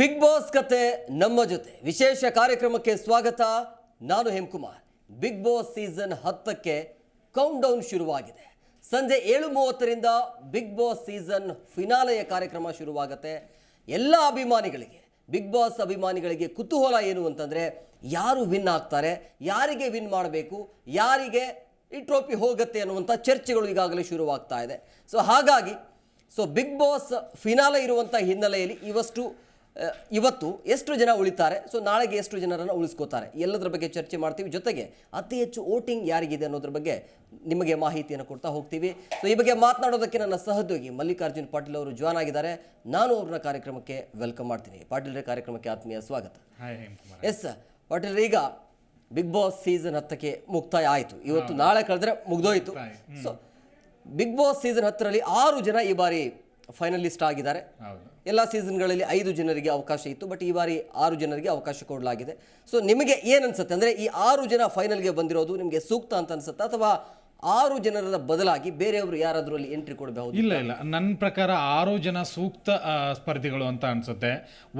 Big boss ಕತೆ ನಮ್ಮ ಜೊತೆ. ವಿಶೇಷ ಕಾರ್ಯಕ್ರಮಕ್ಕೆ ಸ್ವಾಗತ. ನಾನು ಹೇಮಕುಮಾರ್. ಬಿಗ್ ಬಾಸ್ ಸೀಸನ್ ಹತ್ತಕ್ಕೆ ಕೌಂಟ್ ಡೌನ್ ಶುರುವಾಗಿದೆ. ಸಂಜೆ ಏಳು ಮೂವತ್ತರಿಂದ ಬಿಗ್ ಬಾಸ್ ಸೀಸನ್ ಫಿನಾಲೆಯ ಕಾರ್ಯಕ್ರಮ ಶುರುವಾಗುತ್ತೆ. ಎಲ್ಲ ಅಭಿಮಾನಿಗಳಿಗೆ ಬಿಗ್ ಬಾಸ್ ಅಭಿಮಾನಿಗಳಿಗೆ ಕುತೂಹಲ ಏನು ಅಂತಂದರೆ, ಯಾರು ವಿನ್ ಆಗ್ತಾರೆ, ಯಾರಿಗೆ ವಿನ್ ಮಾಡಬೇಕು, ಯಾರಿಗೆ ಈ ಟ್ರೋಫಿ ಹೋಗುತ್ತೆ ಅನ್ನುವಂಥ ಚರ್ಚೆಗಳು ಈಗಾಗಲೇ ಶುರುವಾಗ್ತಾ ಇದೆ. ಸೊ ಹಾಗಾಗಿ ಸೊ ಬಿಗ್ ಬಾಸ್ ಫಿನಾಲೆ ಇರುವಂಥ ಹಿನ್ನೆಲೆಯಲ್ಲಿ ಇವಷ್ಟು ಇವತ್ತು ಎಷ್ಟು ಜನ ಉಳಿತಾರೆ? ಸೊ ನಾಳೆಗೆ ಎಷ್ಟು ಜನರನ್ನು ಉಳಿಸ್ಕೋತಾರೆ? ಎಲ್ಲದರ ಬಗ್ಗೆ ಚರ್ಚೆ ಮಾಡ್ತೀವಿ. ಜೊತೆಗೆ ಅತಿ ಹೆಚ್ಚು ವೋಟಿಂಗ್ ಯಾರಿಗಿದೆ ಅನ್ನೋದ್ರ ಬಗ್ಗೆ ನಿಮಗೆ ಮಾಹಿತಿಯನ್ನು ಕೊಡ್ತಾ ಹೋಗ್ತೀವಿ. ಸೊ ಈ ಬಗ್ಗೆ ಮಾತನಾಡೋದಕ್ಕೆ ನನ್ನ ಸಹೋದ್ಯೋಗಿ ಮಲ್ಲಿಕಾರ್ಜುನ್ ಪಾಟೀಲ್ ಅವರು ಜಾಯ್ನ್ ಆಗಿದ್ದಾರೆ. ನಾನು ಅವ್ರನ್ನ ಕಾರ್ಯಕ್ರಮಕ್ಕೆ ವೆಲ್ಕಮ್ ಮಾಡ್ತೀನಿ. ಪಾಟೀಲ್ರ ಕಾರ್ಯಕ್ರಮಕ್ಕೆ ಆತ್ಮೀಯ ಸ್ವಾಗತ. ಎಸ್ ಪಾಟೀಲ್ ಈಗ ಬಿಗ್ ಬಾಸ್ ಸೀಸನ್ ಹತ್ತಕ್ಕೆ ಮುಕ್ತಾಯ ಆಯಿತು. ಇವತ್ತು ನಾಳೆ ಕಳೆದ್ರೆ ಮುಗ್ದೋಯ್ತು. ಸೊ ಬಿಗ್ ಬಾಸ್ ಸೀಸನ್ ಹತ್ತರಲ್ಲಿ ಆರು ಜನ ಈ ಬಾರಿ ಫೈನಲಿಸ್ಟ್ ಆಗಿದ್ದಾರೆ. ಹೌದು. ಎಲ್ಲ ಸೀಸನ್ಗಳಲ್ಲಿ ಐದು ಜನರಿಗೆ ಅವಕಾಶ ಇತ್ತು ಬಟ್ ಈ ಬಾರಿ ಆರು ಜನರಿಗೆ ಅವಕಾಶ ಕೊಡಲಾಗಿದೆ. ಸೊ ನಿಮಗೆ ಏನು ಅನ್ಸುತ್ತೆ ಅಂದರೆ ಈ ಆರು ಜನ ಫೈನಲ್ಗೆ ಬಂದಿರೋದು ನಿಮಗೆ ಸೂಕ್ತ ಅಂತ ಅನ್ಸುತ್ತಾ ಅಥವಾ ಆರು ಜನರ ಬದಲಾಗಿ ಬೇರೆಯವರು ಯಾರಾದರೂ ಅಲ್ಲಿ ಎಂಟ್ರಿ ಕೊಡಬಹುದು ಇಲ್ಲ ಇಲ್ಲ. ನನ್ನ ಪ್ರಕಾರ ಆರು ಜನ ಸೂಕ್ತ ಸ್ಪರ್ಧಿಗಳು ಅಂತ ಅನಿಸುತ್ತೆ.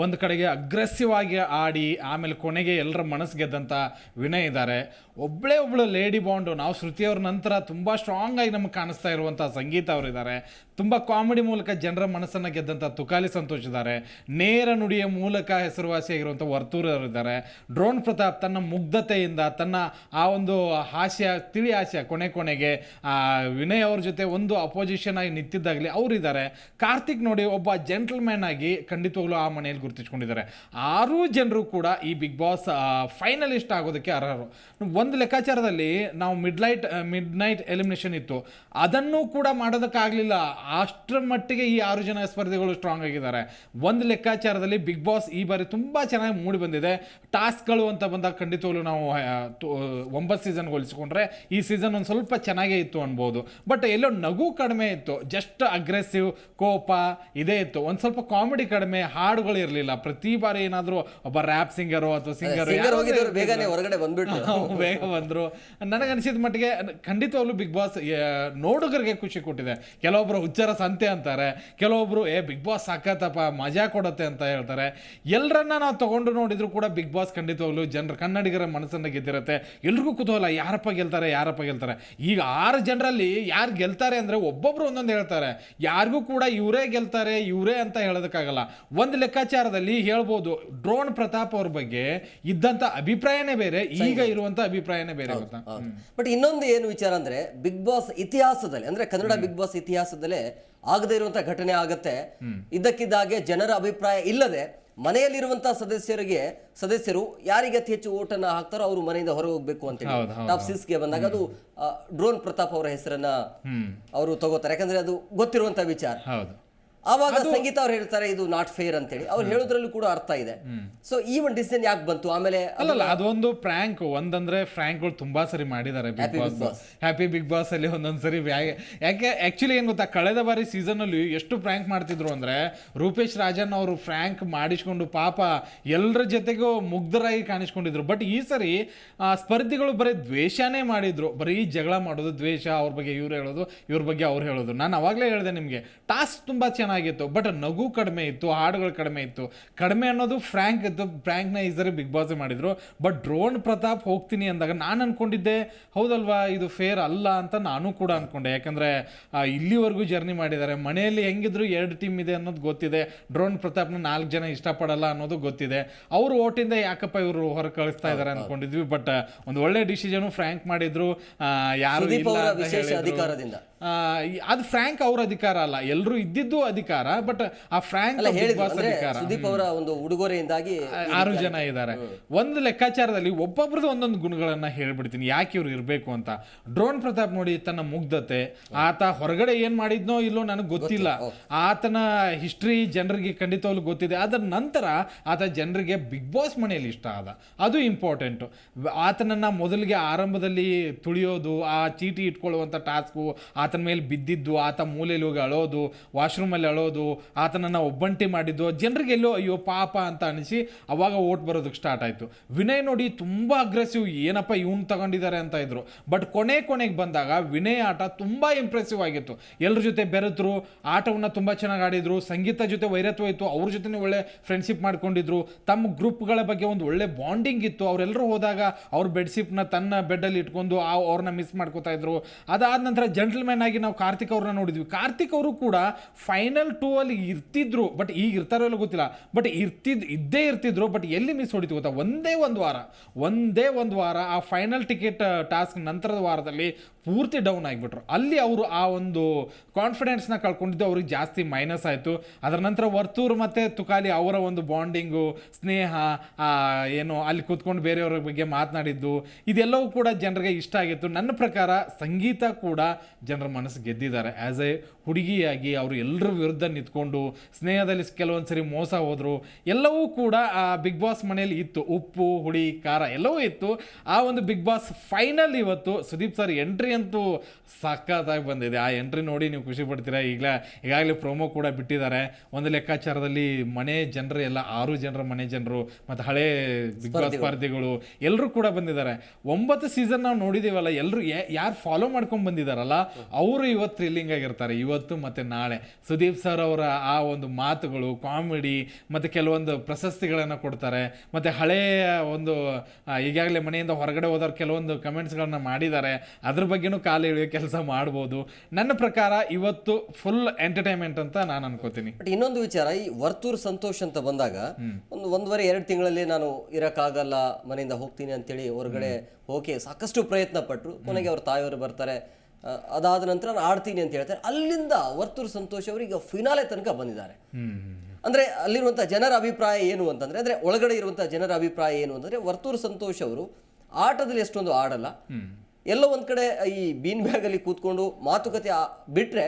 ಒಂದು ಕಡೆಗೆ ಅಗ್ರೆಸಿವ್ ಆಗಿ ಆಡಿ ಆಮೇಲೆ ಕೊನೆಗೆ ಎಲ್ಲರ ಮನಸ್ಸು ಗೆದ್ದಂಥ ವಿನಯ್ ಇದ್ದಾರೆ ಒಬ್ಬಳೇ ಒಬ್ಬಳು ಲೇಡಿ ಬಾಂಡು ನಾವು ಶ್ರುತಿಯವ್ರ ನಂತರ ತುಂಬ ಸ್ಟ್ರಾಂಗ್ ಆಗಿ ನಮಗೆ ಕಾಣಿಸ್ತಾ ಇರುವಂಥ ಸಂಗೀತ ಅವರಿದ್ದಾರೆ ತುಂಬ ಕಾಮಿಡಿ ಮೂಲಕ ಜನರ ಮನಸ್ಸನ್ನು ಗೆದ್ದಂಥ ತುಕಾಲಿ ಸಂತೋಷ್ ಇದ್ದಾರೆ. ನೇರ ನುಡಿಯ ಮೂಲಕ ಹೆಸರುವಾಸಿಯಾಗಿರುವಂಥ ವರ್ತೂರರಿದ್ದಾರೆ ಡ್ರೋನ್ ಪ್ರತಾಪ್ ತನ್ನ ಮುಗ್ಧತೆಯಿಂದ, ತನ್ನ ಆ ಒಂದು ಹಾಸ್ಯ, ತಿಳಿ ಹಾಸ್ಯ ಕೊನೆ ಕೊನೆಗೆ ವಿನಯ್ ಅವ್ರ ಜೊತೆ ಒಂದು ಅಪೋಸಿಷನ್ ಆಗಿ ನಿಂತಿದ್ದಾಗಲಿ ಅವರಿದ್ದಾರೆ ಕಾರ್ತಿಕ್ ನೋಡಿ ಒಬ್ಬ ಜೆಂಟಲ್ಮ್ಯಾನ್ ಆಗಿ ಖಂಡಿತವಾಗ್ಲೂ ಆ ಮನೆಯಲ್ಲಿ ಗುರುತಿಸ್ಕೊಂಡಿದ್ದಾರೆ. ಆರೂ ಜನರು ಕೂಡ ಈ ಬಿಗ್ ಬಾಸ್ ಫೈನಲಿಸ್ಟ್ ಆಗೋದಕ್ಕೆ ಅರ್ಹರು. ಒಂದು ಲೆಕ್ಕಾಚಾರದಲ್ಲಿ ನಾವು mid light midnight elimination ಇತ್ತು. ಅದನ್ನು ಕೂಡ ಮಾಡೋದಕ್ಕಾಗಲಿಲ್ಲ. ಅಷ್ಟರ ಮಟ್ಟಿಗೆ ಈ ಆರು ಜನ ಸ್ಪರ್ಧಿಗಳು ಸ್ಟ್ರಾಂಗ್ ಆಗಿದ್ದಾರೆ. ಒಂದು ಲೆಕ್ಕಾಚಾರದಲ್ಲಿ ಬಿಗ್ ಬಾಸ್ ಈ ಬಾರಿ ತುಂಬ ಚೆನ್ನಾಗಿ ಮೂಡಿ ಬಂದಿದೆ. ಟಾಸ್ಕ್ಗಳು ಅಂತ ಬಂದಾಗ ಖಂಡಿತವಾಗ್ಲೂ ನಾವು ಒಂಬತ್ತು ಸೀಸನ್ ಹೋಲಿಸ್ಕೊಂಡ್ರೆ ಈ ಸೀಸನ್ ಒಂದು ಸ್ವಲ್ಪ ಚೆನ್ನಾಗೇ ಇತ್ತು ಅನ್ಬೋದು. ಬಟ್ ಎಲ್ಲೋ ನಗು ಕಡಿಮೆ ಇತ್ತು. ಜಸ್ಟ್ ಅಗ್ರೆಸಿವ್ ಕೋಪ ಇದೇ ಇತ್ತು. ಒಂದು ಸ್ವಲ್ಪ ಕಾಮಿಡಿ ಕಡಿಮೆ ಹಾಡುಗಳು ಇರಲಿಲ್ಲ. ಪ್ರತಿ ಬಾರಿ ಏನಾದರೂ ಒಬ್ಬ ರ್ಯಾಪ್ ಸಿಂಗರು ಅಥವಾ ಸಿಂಗರು ಬೇಗನೆ ಹೊರಗಡೆ ಬಂದ್ಬಿಟ್ಟು ಬೇಗ ಬಂದ್ರು. ನನಗನ್ಸಿದ ಮಟ್ಟಿಗೆ ಖಂಡಿತವಾಗ್ಲೂ ಬಿಗ್ ಬಾಸ್ ನೋಡುಗರಿಗೆ ಖುಷಿ ಕೊಟ್ಟಿದೆ. ಕೆಲವೊಬ್ರು ಹುಚ್ಚರ ಸಂತೆ ಅಂತಾರೆ. ಕೆಲವೊಬ್ರು ಏ ಬಿಗ್ ಬಾಸ್ ಸಾಕತ್ತಪ್ಪ ಮಜಾ ಕೊಡುತ್ತೆ ಅಂತ ಹೇಳ್ತಾರೆ. ಎಲ್ಲರನ್ನ ನಾವು ತಗೊಂಡು ನೋಡಿದ್ರು ಕೂಡ ಬಿಗ್ ಬಾಸ್ ಖಂಡಿತವಾಗ್ಲೂ ಜನರ ಕನ್ನಡಿಗರ ಮನಸ್ಸನ್ನ ಗೆದ್ದಿರುತ್ತೆ. ಎಲ್ರಿಗೂ ಕುತೂಹಲ ಯಾರಪ್ಪ ಗೆಲ್ತಾರೆ ಯಾರಪ್ಪ ಗೆಲ್ತಾರೆ. ಈಗ ಆರು ಜನರಲ್ಲಿ ಯಾರು ಗೆಲ್ತಾರೆ ಅಂದ್ರೆ ಒಬ್ಬೊಬ್ರು ಒಂದೊಂದು ಹೇಳ್ತಾರೆ. ಯಾರಿಗೂ ಕೂಡ ಇವರೇ ಗೆಲ್ತಾರೆ ಇವರೇ ಅಂತ ಹೇಳೋದಕ್ಕಾಗಲ್ಲ. ಒಂದು ಲೆಕ್ಕಾಚಾರದಲ್ಲಿ ಹೇಳ್ಬೋದು ಡ್ರೋನ್ ಪ್ರತಾಪ್ ಅವ್ರ ಬಗ್ಗೆ ಇದ್ದಂತ ಅಭಿಪ್ರಾಯನೇ ಬೇರೆ ಈಗ ಇರುವಂತ ಅಭಿಪ್ರಾಯನೇ ಬೇರೆ ಗೊತ್ತಾ? ಬಟ್ ಇನ್ನೊಂದು ಏನು ವಿಚಾರ ಅಂದ್ರೆ ಬಿಗ್ ಬಾಸ್ ಇತಿಹಾಸದಲ್ಲಿ ಅಂದ್ರೆ ಕನ್ನಡ ಬಿಗ್ ಬಾಸ್ ಇತಿಹಾಸದಲ್ಲೇ ಆಗದೇ ಇರುವಂತ ಘಟನೆ ಆಗತ್ತೆ. ಇದಕ್ಕಿದ್ದಾಗೆ ಜನರ ಅಭಿಪ್ರಾಯ ಇಲ್ಲದೆ ಮನೆಯಲ್ಲಿರುವಂತಹ ಸದಸ್ಯರಿಗೆ ಸದಸ್ಯರು ಯಾರಿಗೆ ಅತಿ ಹೆಚ್ಚು ಓಟನ್ನ ಹಾಕ್ತಾರೋ ಅವರು ಮನೆಯಿಂದ ಹೊರಗೆ ಹೋಗ್ಬೇಕು ಅಂತ ಹೇಳಿ. ಟಾಪ್ ಟಾಪ್ ಸಿಕ್ಸ್ಗೆ ಬಂದಾಗ ಅದು ಡ್ರೋನ್ ಪ್ರತಾಪ್ ಅವರ ಹೆಸರನ್ನ ಅವರು ತಗೋತಾರೆ. ಯಾಕಂದ್ರೆ ಅದು ಗೊತ್ತಿರುವಂತಹ ವಿಚಾರ. ಆವಾಗ ಸಂಗೀತ ಅವ್ರು ಹೇಳ್ತಾರೆ ಇದು ನಾಟ್ ಫೇರ್ ಅಂತೇಳಿ. ಅವ್ರು ಹೇಳೋದ್ರಲ್ಲೂ ಕೂಡ ಅರ್ಥ ಇದೆ. ಸೊ ಈ ಒಂದು ಡಿಸಿಷನ್ ಯಾಕೆ ಬಂತು? ಆಮೇಲೆ ಅಲ್ಲಲ್ಲ ಅದೊಂದು ಪ್ರ್ಯಾಂಕ್ ಒಂದಂದ್ರೆ ಫ್ರ್ಯಾಂಕ್ಗಳು ತುಂಬಾ ಸರಿ ಮಾಡಿದ್ದಾರೆ big boss happy big boss ಅಲ್ಲಿ ಒಂದೊಂದ್ಸರಿ ಯಾಕೆ ಆಕ್ಚುಲಿ ಏನ್ ಗೊತ್ತಾ? ಕಳೆದ ಬಾರಿ ಸೀಸನ್ ಅಲ್ಲಿ ಎಷ್ಟು ಪ್ರ್ಯಾಂಕ್ ಮಾಡ್ತಿದ್ರು ಅಂದ್ರೆ ರೂಪೇಶ್ ರಾಜನ್ ಅವರು ಫ್ರ್ಯಾಂಕ್ ಮಾಡಿಸ್ಕೊಂಡು ಪಾಪ ಎಲ್ಲರ ಜೊತೆಗೂ ಮುಗ್ಧರಾಗಿ ಕಾಣಿಸ್ಕೊಂಡಿದ್ರು. ಬಟ್ ಈ ಸರಿ ಆ, ಸ್ಪರ್ಧಿಗಳು ಬರೀ ದ್ವೇಷನೇ ಮಾಡಿದ್ರು. ಬರೀ ಜಗಳ ಮಾಡೋದು ದ್ವೇಷ ಅವ್ರ ಬಗ್ಗೆ ಇವ್ರು ಹೇಳೋದು ಇವ್ರ ಬಗ್ಗೆ ಅವ್ರು ಹೇಳೋದು. ನಾನು ಅವಾಗಲೇ ಹೇಳಿದೆ ನಿಮಗೆ ಟಾಸ್ಕ್ ತುಂಬಾ ಚೆನ್ನಾಗಿತ್ತು. ಬಟ್ ನಗು ಕಡಿಮೆ ಇತ್ತು ಹಾಡುಗಳು ಕಡಿಮೆ ಇತ್ತು. ಕಡಿಮೆ ಅನ್ನೋದು ಫ್ರ್ಯಾಂಕ್ ಇತ್ತು ಫ್ರ್ಯಾಂಕ್ನ ಬಿಗ್ ಬಾಸ್ ಮಾಡಿದ್ರು. ಬಟ್ ಡ್ರೋನ್ ಪ್ರತಾಪ್ ಹೋಗ್ತೀನಿ ಅಂದಾಗ ನಾನು ಅನ್ಕೊಂಡಿದ್ದೆ ಹೌದಲ್ವಾ ಇದು ಫೇರ್ ಅಲ್ಲ ಅಂತ ನಾನು ಕೂಡ ಅನ್ಕೊಂಡೆ. ಯಾಕಂದ್ರೆ ಇಲ್ಲಿವರೆಗೂ ಜರ್ನಿ ಮಾಡಿದ್ದಾರೆ. ಮನೆಯಲ್ಲಿ ಹೆಂಗಿದ್ರು ಎರಡು ಟೀಮ್ ಇದೆ ಅನ್ನೋದು ಗೊತ್ತಿದೆ. ಡ್ರೋನ್ ಪ್ರತಾಪ್ನ ನಾಲ್ಕು ಜನ ಇಷ್ಟಪಡಲ್ಲ ಅನ್ನೋದು ಗೊತ್ತಿದೆ. ಅವ್ರ ಓಟಿಂದ ಯಾಕಪ್ಪ ಇವರು ಹೊರ ಕಳಿಸ್ತಾ ಇದ್ದಾರೆ ಅನ್ಕೊಂಡಿದ್ವಿ. ಬಟ್ ಒಂದು ಒಳ್ಳೆ ಡಿಸಿಷನು ಫ್ರ್ಯಾಂಕ್ ಮಾಡಿದ್ರು. ಯಾರು ಅಧಿಕಾರದಿಂದ ಇಲ್ಲ ಅವರ ಅಂತ ಅದು ಫ್ರ್ಯಾಂಕ್ ಅವ್ರ ಅಧಿಕಾರ ಅಲ್ಲ. ಎಲ್ಲರೂ ಇದ್ದಿದ್ದು ಅಧಿಕಾರ ಬಟ್ ಆ ಫ್ರ್ಯಾಂಕ್ ಅಧಿಕಾರ. ಸುದೀಪ್ ಅವರ ಒಂದು ಉಡುಗೊರೆಯಿಂದಾಗಿ ಆರು ಜನ ಇದ್ದಾರೆ. ಒಂದು ಲೆಕ್ಕಾಚಾರದಲ್ಲಿ ಒಬ್ಬೊಬ್ರದ್ದು ಒಂದೊಂದು ಗುಣಗಳನ್ನ ಹೇಳ್ಬಿಡ್ತೀನಿ. ಯಾಕೆ ಇವ್ರು ಇರಬೇಕು ಅಂತ. ಡ್ರೋನ್ ಪ್ರತಾಪ್ ನೋಡಿ ತನ್ನ ಮುಗ್ಧತೆ ಆತ ಹೊರಗಡೆ ಏನ್ ಮಾಡಿದ್ನೋ ಇಲ್ಲೋ ನನಗೆ ಗೊತ್ತಿಲ್ಲ. ಆತನ ಹಿಸ್ಟ್ರಿ ಜನರಿಗೆ ಖಂಡಿತವಾಗ್ಲೂ ಗೊತ್ತಿದೆ. ಅದರ ನಂತರ ಆತ ಜನರಿಗೆ ಬಿಗ್ ಬಾಸ್ ಮನೆಯಲ್ಲಿ ಇಷ್ಟ ಆದ. ಅದು ಇಂಪಾರ್ಟೆಂಟ್. ಆತನನ್ನ ಮೊದಲಿಗೆ ಆರಂಭದಲ್ಲಿ ತುಳಿಯೋದು ಆ ಚೀಟಿ ಇಟ್ಕೊಳ್ಳುವಂತ ಟಾಸ್ಕು ಆ ಆತನ ಮೇಲೆ ಬಿದ್ದಿದ್ದು, ಆತ ಮೂಲೆಯಲ್ಲಿ ಹೋಗಿ ಅಳೋದು, ವಾಶ್ರೂಮಲ್ಲಿ ಅಳೋದು, ಆತನನ್ನು ಒಬ್ಬಂಟಿ ಮಾಡಿದ್ದು, ಜನರಿಗೆ ಎಲ್ಲೋ ಅಯ್ಯೋ ಪಾಪ ಅಂತ ಅನಿಸಿ ಅವಾಗ ಓಟ್ ಬರೋದಕ್ಕೆ ಸ್ಟಾರ್ಟ್ ಆಯಿತು. ವಿನಯ್ ನೋಡಿ ತುಂಬ ಅಗ್ರೆಸಿವ್ ಏನಪ್ಪ ಇವ್ನು ತಗೊಂಡಿದ್ದಾರೆ ಅಂತ ಇದ್ರು. ಬಟ್ ಕೊನೆ ಕೊನೆಗೆ ಬಂದಾಗ ವಿನಯ್ ಆಟ ತುಂಬ ಇಂಪ್ರೆಸಿವ್ ಆಗಿತ್ತು. ಎಲ್ಲರ ಜೊತೆ ಬೆರೆತರು, ಆಟವನ್ನು ತುಂಬ ಚೆನ್ನಾಗಿ ಆಡಿದ್ರು, ಸಂಗೀತ ಜೊತೆ ವೈರತ್ವ ಇತ್ತು, ಅವ್ರ ಜೊತೆ ಒಳ್ಳೆ ಫ್ರೆಂಡ್ಶಿಪ್ ಮಾಡ್ಕೊಂಡಿದ್ರು. ತಮ್ಮ ಗ್ರೂಪ್ಗಳ ಬಗ್ಗೆ ಒಂದು ಒಳ್ಳೆ ಬಾಂಡಿಂಗ್ ಇತ್ತು. ಅವರೆಲ್ಲರೂ ಹೋದಾಗ ಅವ್ರ ಬೆಡ್ಶಿಪ್ನ ತನ್ನ ಬೆಡ್ಡಲ್ಲಿ ಇಟ್ಕೊಂಡು ಅವ್ರನ್ನ ಮಿಸ್ ಮಾಡ್ಕೋತಾ ಇದ್ರು. ಅದಾದ ನಂತರ ಜೆಂಟಲ್ಮ್ಯಾನ್ ನಾವು ಕಾರ್ತಿಕ್ ಅವ್ರನ್ನ ನೋಡಿದ್ವಿ. ಕಾರ್ತಿಕ್ ಅವರು ಕೂಡ ಫೈನಲ್ ಟೂ ಅಲ್ಲಿ ಇರ್ತಿದ್ರು ಬಟ್ ಈಗ ಇರ್ತಾರೋ ಇಲ್ಲ ಗೊತ್ತಿಲ್ಲ. ಬಟ್ ಇರ್ತಿದ್, ಇದ್ದೇ ಇರ್ತಿದ್ರು ಬಟ್ ಎಲ್ಲಿ ಮಿಸ್ ಹೊಡಿತು ಗೊತ್ತಾ? ಒಂದೇ ಒಂದು ವಾರ, ಒಂದೇ ಒಂದು ವಾರ ಆ ಫೈನಲ್ ಟಿಕೆಟ್ ಟಾಸ್ಕ್ ನಂತರದ ವಾರದಲ್ಲಿ ಪೂರ್ತಿ ಡೌನ್ ಆಗಿಬಿಟ್ರು. ಅಲ್ಲಿ ಅವರು ಆ ಒಂದು ಕಾನ್ಫಿಡೆನ್ಸ್ನ ಕಳ್ಕೊಂಡಿದ್ದು ಅವ್ರಿಗೆ ಜಾಸ್ತಿ ಮೈನಸ್ ಆಯಿತು. ಅದರ ನಂತರ ವರ್ತೂರ್ ಮತ್ತು ತುಕಾಲಿ ಅವರ ಒಂದು ಬಾಂಡಿಂಗು ಸ್ನೇಹ ಏನು, ಅಲ್ಲಿ ಕೂತ್ಕೊಂಡು ಬೇರೆಯವ್ರ ಬಗ್ಗೆ ಮಾತನಾಡಿದ್ದು, ಇದೆಲ್ಲವೂ ಕೂಡ ಜನರಿಗೆ ಇಷ್ಟ ಆಗಿತ್ತು. ನನ್ನ ಪ್ರಕಾರ ಸಂಗೀತ ಕೂಡ ಜನರ ಮನಸ್ಸು ಗೆದ್ದಿದ್ದಾರೆ. ಆ್ಯಸ್ ಎ ಹುಡುಗಿಯಾಗಿ ಅವರು ಎಲ್ಲರ ವಿರುದ್ಧ ನಿಂತ್ಕೊಂಡು ಸ್ನೇಹದಲ್ಲಿ ಕೆಲವೊಂದು ಸರಿ ಮೋಸ ಹೋದರು ಎಲ್ಲವೂ ಕೂಡ ಆ ಬಿಗ್ ಬಾಸ್ ಮನೆಯಲ್ಲಿ ಇತ್ತು. ಉಪ್ಪು ಹುಳಿ ಖಾರ ಎಲ್ಲವೂ ಇತ್ತು. ಆ ಒಂದು ಬಿಗ್ ಬಾಸ್ ಫೈನಲ್ ಇವತ್ತು ಸುದೀಪ್ ಸರ್ ಎಂಟ್ರಿ ಅಂತೂ ಸಖತ್ತಾಗಿ ಬಂದಿದೆ. ಆ ಎಂಟ್ರಿ ನೋಡಿ ನೀವು ಖುಷಿ ಪಡ್ತೀರಾ? ಈಗಲೇ ಈಗಾಗಲೇ ಪ್ರೊಮೋ ಕೂಡ ಬಿಟ್ಟಿದ್ದಾರೆ. ಒಂದು ಲೆಕ್ಕಾಚಾರದಲ್ಲಿ ಮನೆ ಜನರು ಎಲ್ಲ ಆರು ಜನರ ಮನೆ ಜನರು ಮತ್ತು ಹಳೆ ಬಿಗ್ ಬಾಸ್ ಸ್ಪರ್ಧಿಗಳು. ಎಲ್ಲರೂ ಕೂಡ ಬಂದಿದ್ದಾರೆ. ಒಂಬತ್ತು ಸೀಸನ್ ನಾವು ನೋಡಿದೀವಲ್ಲ ಎಲ್ಲರೂ ಯಾರು ಫಾಲೋ ಮಾಡ್ಕೊಂಡು ಬಂದಿದ್ದಾರಲ್ಲ ಅವರು ಇವತ್ತು ಥ್ರಿಲ್ಲಿಂಗ್ ಆಗಿರ್ತಾರೆ. ಇವತ್ತು ಮತ್ತು ನಾಳೆ. ಸುದೀಪ್ ಸರ್ ಅವರ ಆ ಒಂದು ಮಾತುಗಳು ಕಾಮಿಡಿ ಮತ್ತು ಕೆಲವೊಂದು ಪ್ರಶಸ್ತಿಗಳನ್ನು ಕೊಡ್ತಾರೆ. ಮತ್ತು ಹಳೆಯ ಒಂದು ಈಗಾಗಲೇ ಮನೆಯಿಂದ ಹೊರಗಡೆ ಹೋದವ್ರು ಕೆಲವೊಂದು ಕಮೆಂಟ್ಸ್ಗಳನ್ನು ಮಾಡಿದ್ದಾರೆ. ಅದ್ರ ಬಗ್ಗೆನೂ ಕಾಲು ಎಳೆಯೋ ಕೆಲಸ ಮಾಡ್ಬೋದು. ನನ್ನ ಪ್ರಕಾರ ಇವತ್ತು ಫುಲ್ ಎಂಟರ್ಟೈನ್ಮೆಂಟ್ ಅಂತ ನಾನು ಅನ್ಕೋತೀನಿ. ಬಟ್ ಇನ್ನೊಂದು ವಿಚಾರ ಈ ವರ್ತೂರ್ ಸಂತೋಷ್ ಅಂತ ಬಂದಾಗ ಒಂದು ಒಂದೂವರೆ ಎರಡು ತಿಂಗಳಲ್ಲಿ ನಾನು ಇರೋಕ್ಕಾಗಲ್ಲ ಮನೆಯಿಂದ ಹೋಗ್ತೀನಿ ಅಂತೇಳಿ ಹೊರಗಡೆ ಓಕೆ ಸಾಕಷ್ಟು ಪ್ರಯತ್ನ ಪಟ್ಟರು ಕೊನೆಗೆ ಅವ್ರ ತಾಯಿಯವರು ಬರ್ತಾರೆ. ಅದಾದ ನಂತರ ನಾನು ಆಡ್ತೀನಿ ಅಂತ ಹೇಳ್ತಾರೆ. ಅಲ್ಲಿಂದ ವರ್ತೂರು ಸಂತೋಷ್ ಅವರು ಈಗ ಫಿನಾಲೆ ತನಕ ಬಂದಿದ್ದಾರೆ. ಅಂದ್ರೆ ಅಲ್ಲಿರುವಂಥ ಜನರ ಅಭಿಪ್ರಾಯ ಏನು ಅಂತಂದ್ರೆ ಅಂದ್ರೆ ಒಳಗಡೆ ಇರುವಂಥ ಜನರ ಅಭಿಪ್ರಾಯ ಏನು ಅಂತಂದ್ರೆ ವರ್ತೂರು ಸಂತೋಷ್ ಅವರು ಆಟದಲ್ಲಿ ಎಷ್ಟೊಂದು ಆಡಲ್ಲ. ಎಲ್ಲೋ ಒಂದು ಕಡೆ ಈ ಬೀನ್ ಬ್ಯಾಗಲ್ಲಿ ಕೂತ್ಕೊಂಡು ಮಾತುಕತೆ ಬಿಟ್ಟರೆ ಬಿಟ್ರೆ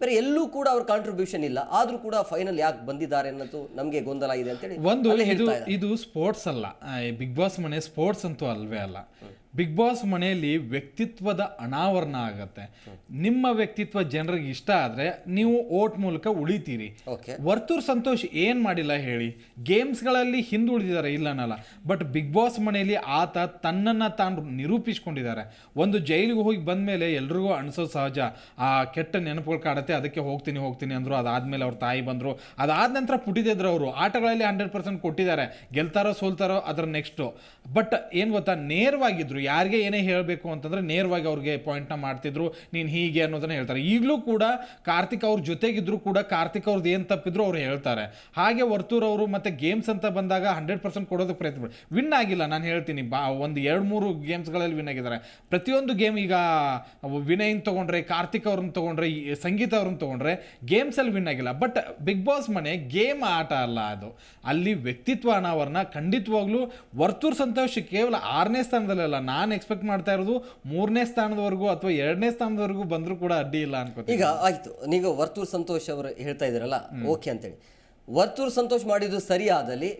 ಬೇರೆ ಎಲ್ಲೂ ಕೂಡ ಅವ್ರ ಕಾಂಟ್ರಿಬ್ಯೂಷನ್ ಇಲ್ಲ. ಆದ್ರೂ ಕೂಡ ಫೈನಲ್ ಯಾಕೆ ಬಂದಿದ್ದಾರೆ ಅನ್ನೋದು ನಮಗೆ ಗೊಂದಲ ಇದೆ ಅಂತೇಳಿ ಒಂದು ಇದು ಇದು ಸ್ಪೋರ್ಟ್ಸ್ ಅಲ್ಲ. ಬಿಗ್ ಬಾಸ್ ಮನೆ ಸ್ಪೋರ್ಟ್ಸ್ ಅಂತೂ ಅಲ್ವೇ ಅಲ್ಲ. ಬಿಗ್ ಬಾಸ್ ಮನೆಯಲ್ಲಿ ವ್ಯಕ್ತಿತ್ವದ ಅನಾವರಣ ಆಗತ್ತೆ. ನಿಮ್ಮ ವ್ಯಕ್ತಿತ್ವ ಜನರಿಗೆ ಇಷ್ಟ ಆದ್ರೆ ನೀವು ಓಟ್ ಮೂಲಕ ಉಳಿತೀರಿ. ವರ್ತೂರ್ ಸಂತೋಷ್ ಏನು ಮಾಡಿಲ್ಲ ಹೇಳಿ. ಗೇಮ್ಸ್ಗಳಲ್ಲಿ ಹಿಂದುಳಿದಿದ್ದಾರೆ ಇಲ್ಲ ಇಲ್ಲನಲ್ಲ ಬಟ್ ಬಿಗ್ ಬಾಸ್ ಮನೆಯಲ್ಲಿ ಆತ ತನ್ನನ್ನು ತಾನು ನಿರೂಪಿಸ್ಕೊಂಡಿದ್ದಾರೆ. ಒಂದು ಜೈಲಿಗೆ ಹೋಗಿ ಬಂದ ಮೇಲೆ ಎಲ್ರಿಗೂ ಅನ್ಸೋದು ಸಹಜ. ಆ ಕೆಟ್ಟ ನೆನಪುಗಳು ಕಾಡತ್ತೆ ಅದಕ್ಕೆ ಹೋಗ್ತೀನಿ ಹೋಗ್ತೀನಿ ಅಂದ್ರು ಅದಾದ್ಮೇಲೆ ಅವ್ರ ತಾಯಿ ಬಂದ್ರು. ಅದಾದ ನಂತರ ಪುಟಿದಿದ್ರು ಅವರು. ಆಟಗಳಲ್ಲಿ ಹಂಡ್ರೆಡ್ ಪರ್ಸೆಂಟ್ ಕೊಟ್ಟಿದ್ದಾರೆ. ಗೆಲ್ತಾರೋ ಸೋಲ್ತಾರೋ ಅದರ ನೆಕ್ಸ್ಟು ಬಟ್ ಏನು ಗೊತ್ತಾ ನೇರವಾಗಿದ್ರು ಯಾರಿಗೆ ಏನೇ ಹೇಳಬೇಕು ಅಂತಂದ್ರೆ ನೇರವಾಗಿ ಅವ್ರಿಗೆ ಪಾಯಿಂಟ್ನ ಮಾಡ್ತಿದ್ರು, ನೀನು ಹೀಗೆ ಅನ್ನೋದನ್ನ ಹೇಳ್ತಾರೆ. ಈಗಲೂ ಕೂಡ ಕಾರ್ತಿಕ್ ಅವ್ರ ಜೊತೆಗಿದ್ರು ಕೂಡ ಕಾರ್ತಿಕ್ ಅವ್ರದ್ದು ಏನು ತಪ್ಪಿದ್ರು ಅವ್ರು ಹೇಳ್ತಾರೆ. ಹಾಗೆ ವರ್ತೂರ್ ಅವರು ಮತ್ತೆ ಗೇಮ್ಸ್ ಅಂತ ಬಂದಾಗ ಹಂಡ್ರೆಡ್ ಪರ್ಸೆಂಟ್ ಕೊಡೋದಕ್ಕೆ ಪ್ರಯತ್ನ ವಿನ್ ಆಗಿಲ್ಲ, ನಾನು ಹೇಳ್ತೀನಿ. ಬಾ, ಒಂದು ಎರಡು ಮೂರು ಗೇಮ್ಸ್ಗಳಲ್ಲಿ ವಿನ್ ಆಗಿದ್ದಾರೆ. ಪ್ರತಿಯೊಂದು ಗೇಮ್ ಈಗ ವಿನಯನ್ ತೊಗೊಂಡ್ರೆ, ಕಾರ್ತಿಕ್ ಅವ್ರನ್ನ ತೊಗೊಂಡ್ರೆ ಸಂಗೀತ ಅವ್ರನ್ನ ತೊಗೊಂಡ್ರೆ ಗೇಮ್ಸಲ್ಲಿ ವಿನ್ ಆಗಿಲ್ಲ. ಬಟ್ ಬಿಗ್ ಬಾಸ್ ಮನೆ ಗೇಮ್ ಆಟ ಅಲ್ಲ ಅದು. ಅಲ್ಲಿ ವ್ಯಕ್ತಿತ್ವ ಅನಾವರಣ ಖಂಡಿತವಾಗ್ಲೂ ವರ್ತೂರ್ ಸಂತೋಷ್ ಕೇವಲ ಆರನೇ ಸ್ಥಾನದಲ್ಲಲ್ಲ ನಾನು ಎಕ್ಸ್ಪೆಕ್ಟ್ ಮಾಡ್ತಾ ಇರೋದು ಮೂರನೇ ಸ್ಥಾನದವರೆಗೂ ಅಥವಾ ಎರಡನೇ ಸ್ಥಾನದವರೆಗೂ ಬಂದರೂ ಕೂಡ ಅಡ್ಡಿ ಇಲ್ಲ ಅನ್ಕೋತೀನಿ. ಈಗ ಆಯ್ತು. ನೀವು ವರ್ತೂರ್ ಸಂತೋಷ್ ಅವರು ಹೇಳ್ತಾ ಇದ್ದೀರಲ್ಲ ಓಕೆ ಅಂತೇಳಿ. ವರ್ತೂರ್ ಸಂತೋಷ್ ಮಾಡಿದ್ದು ಸರಿ ಆದಲ್ಲಿ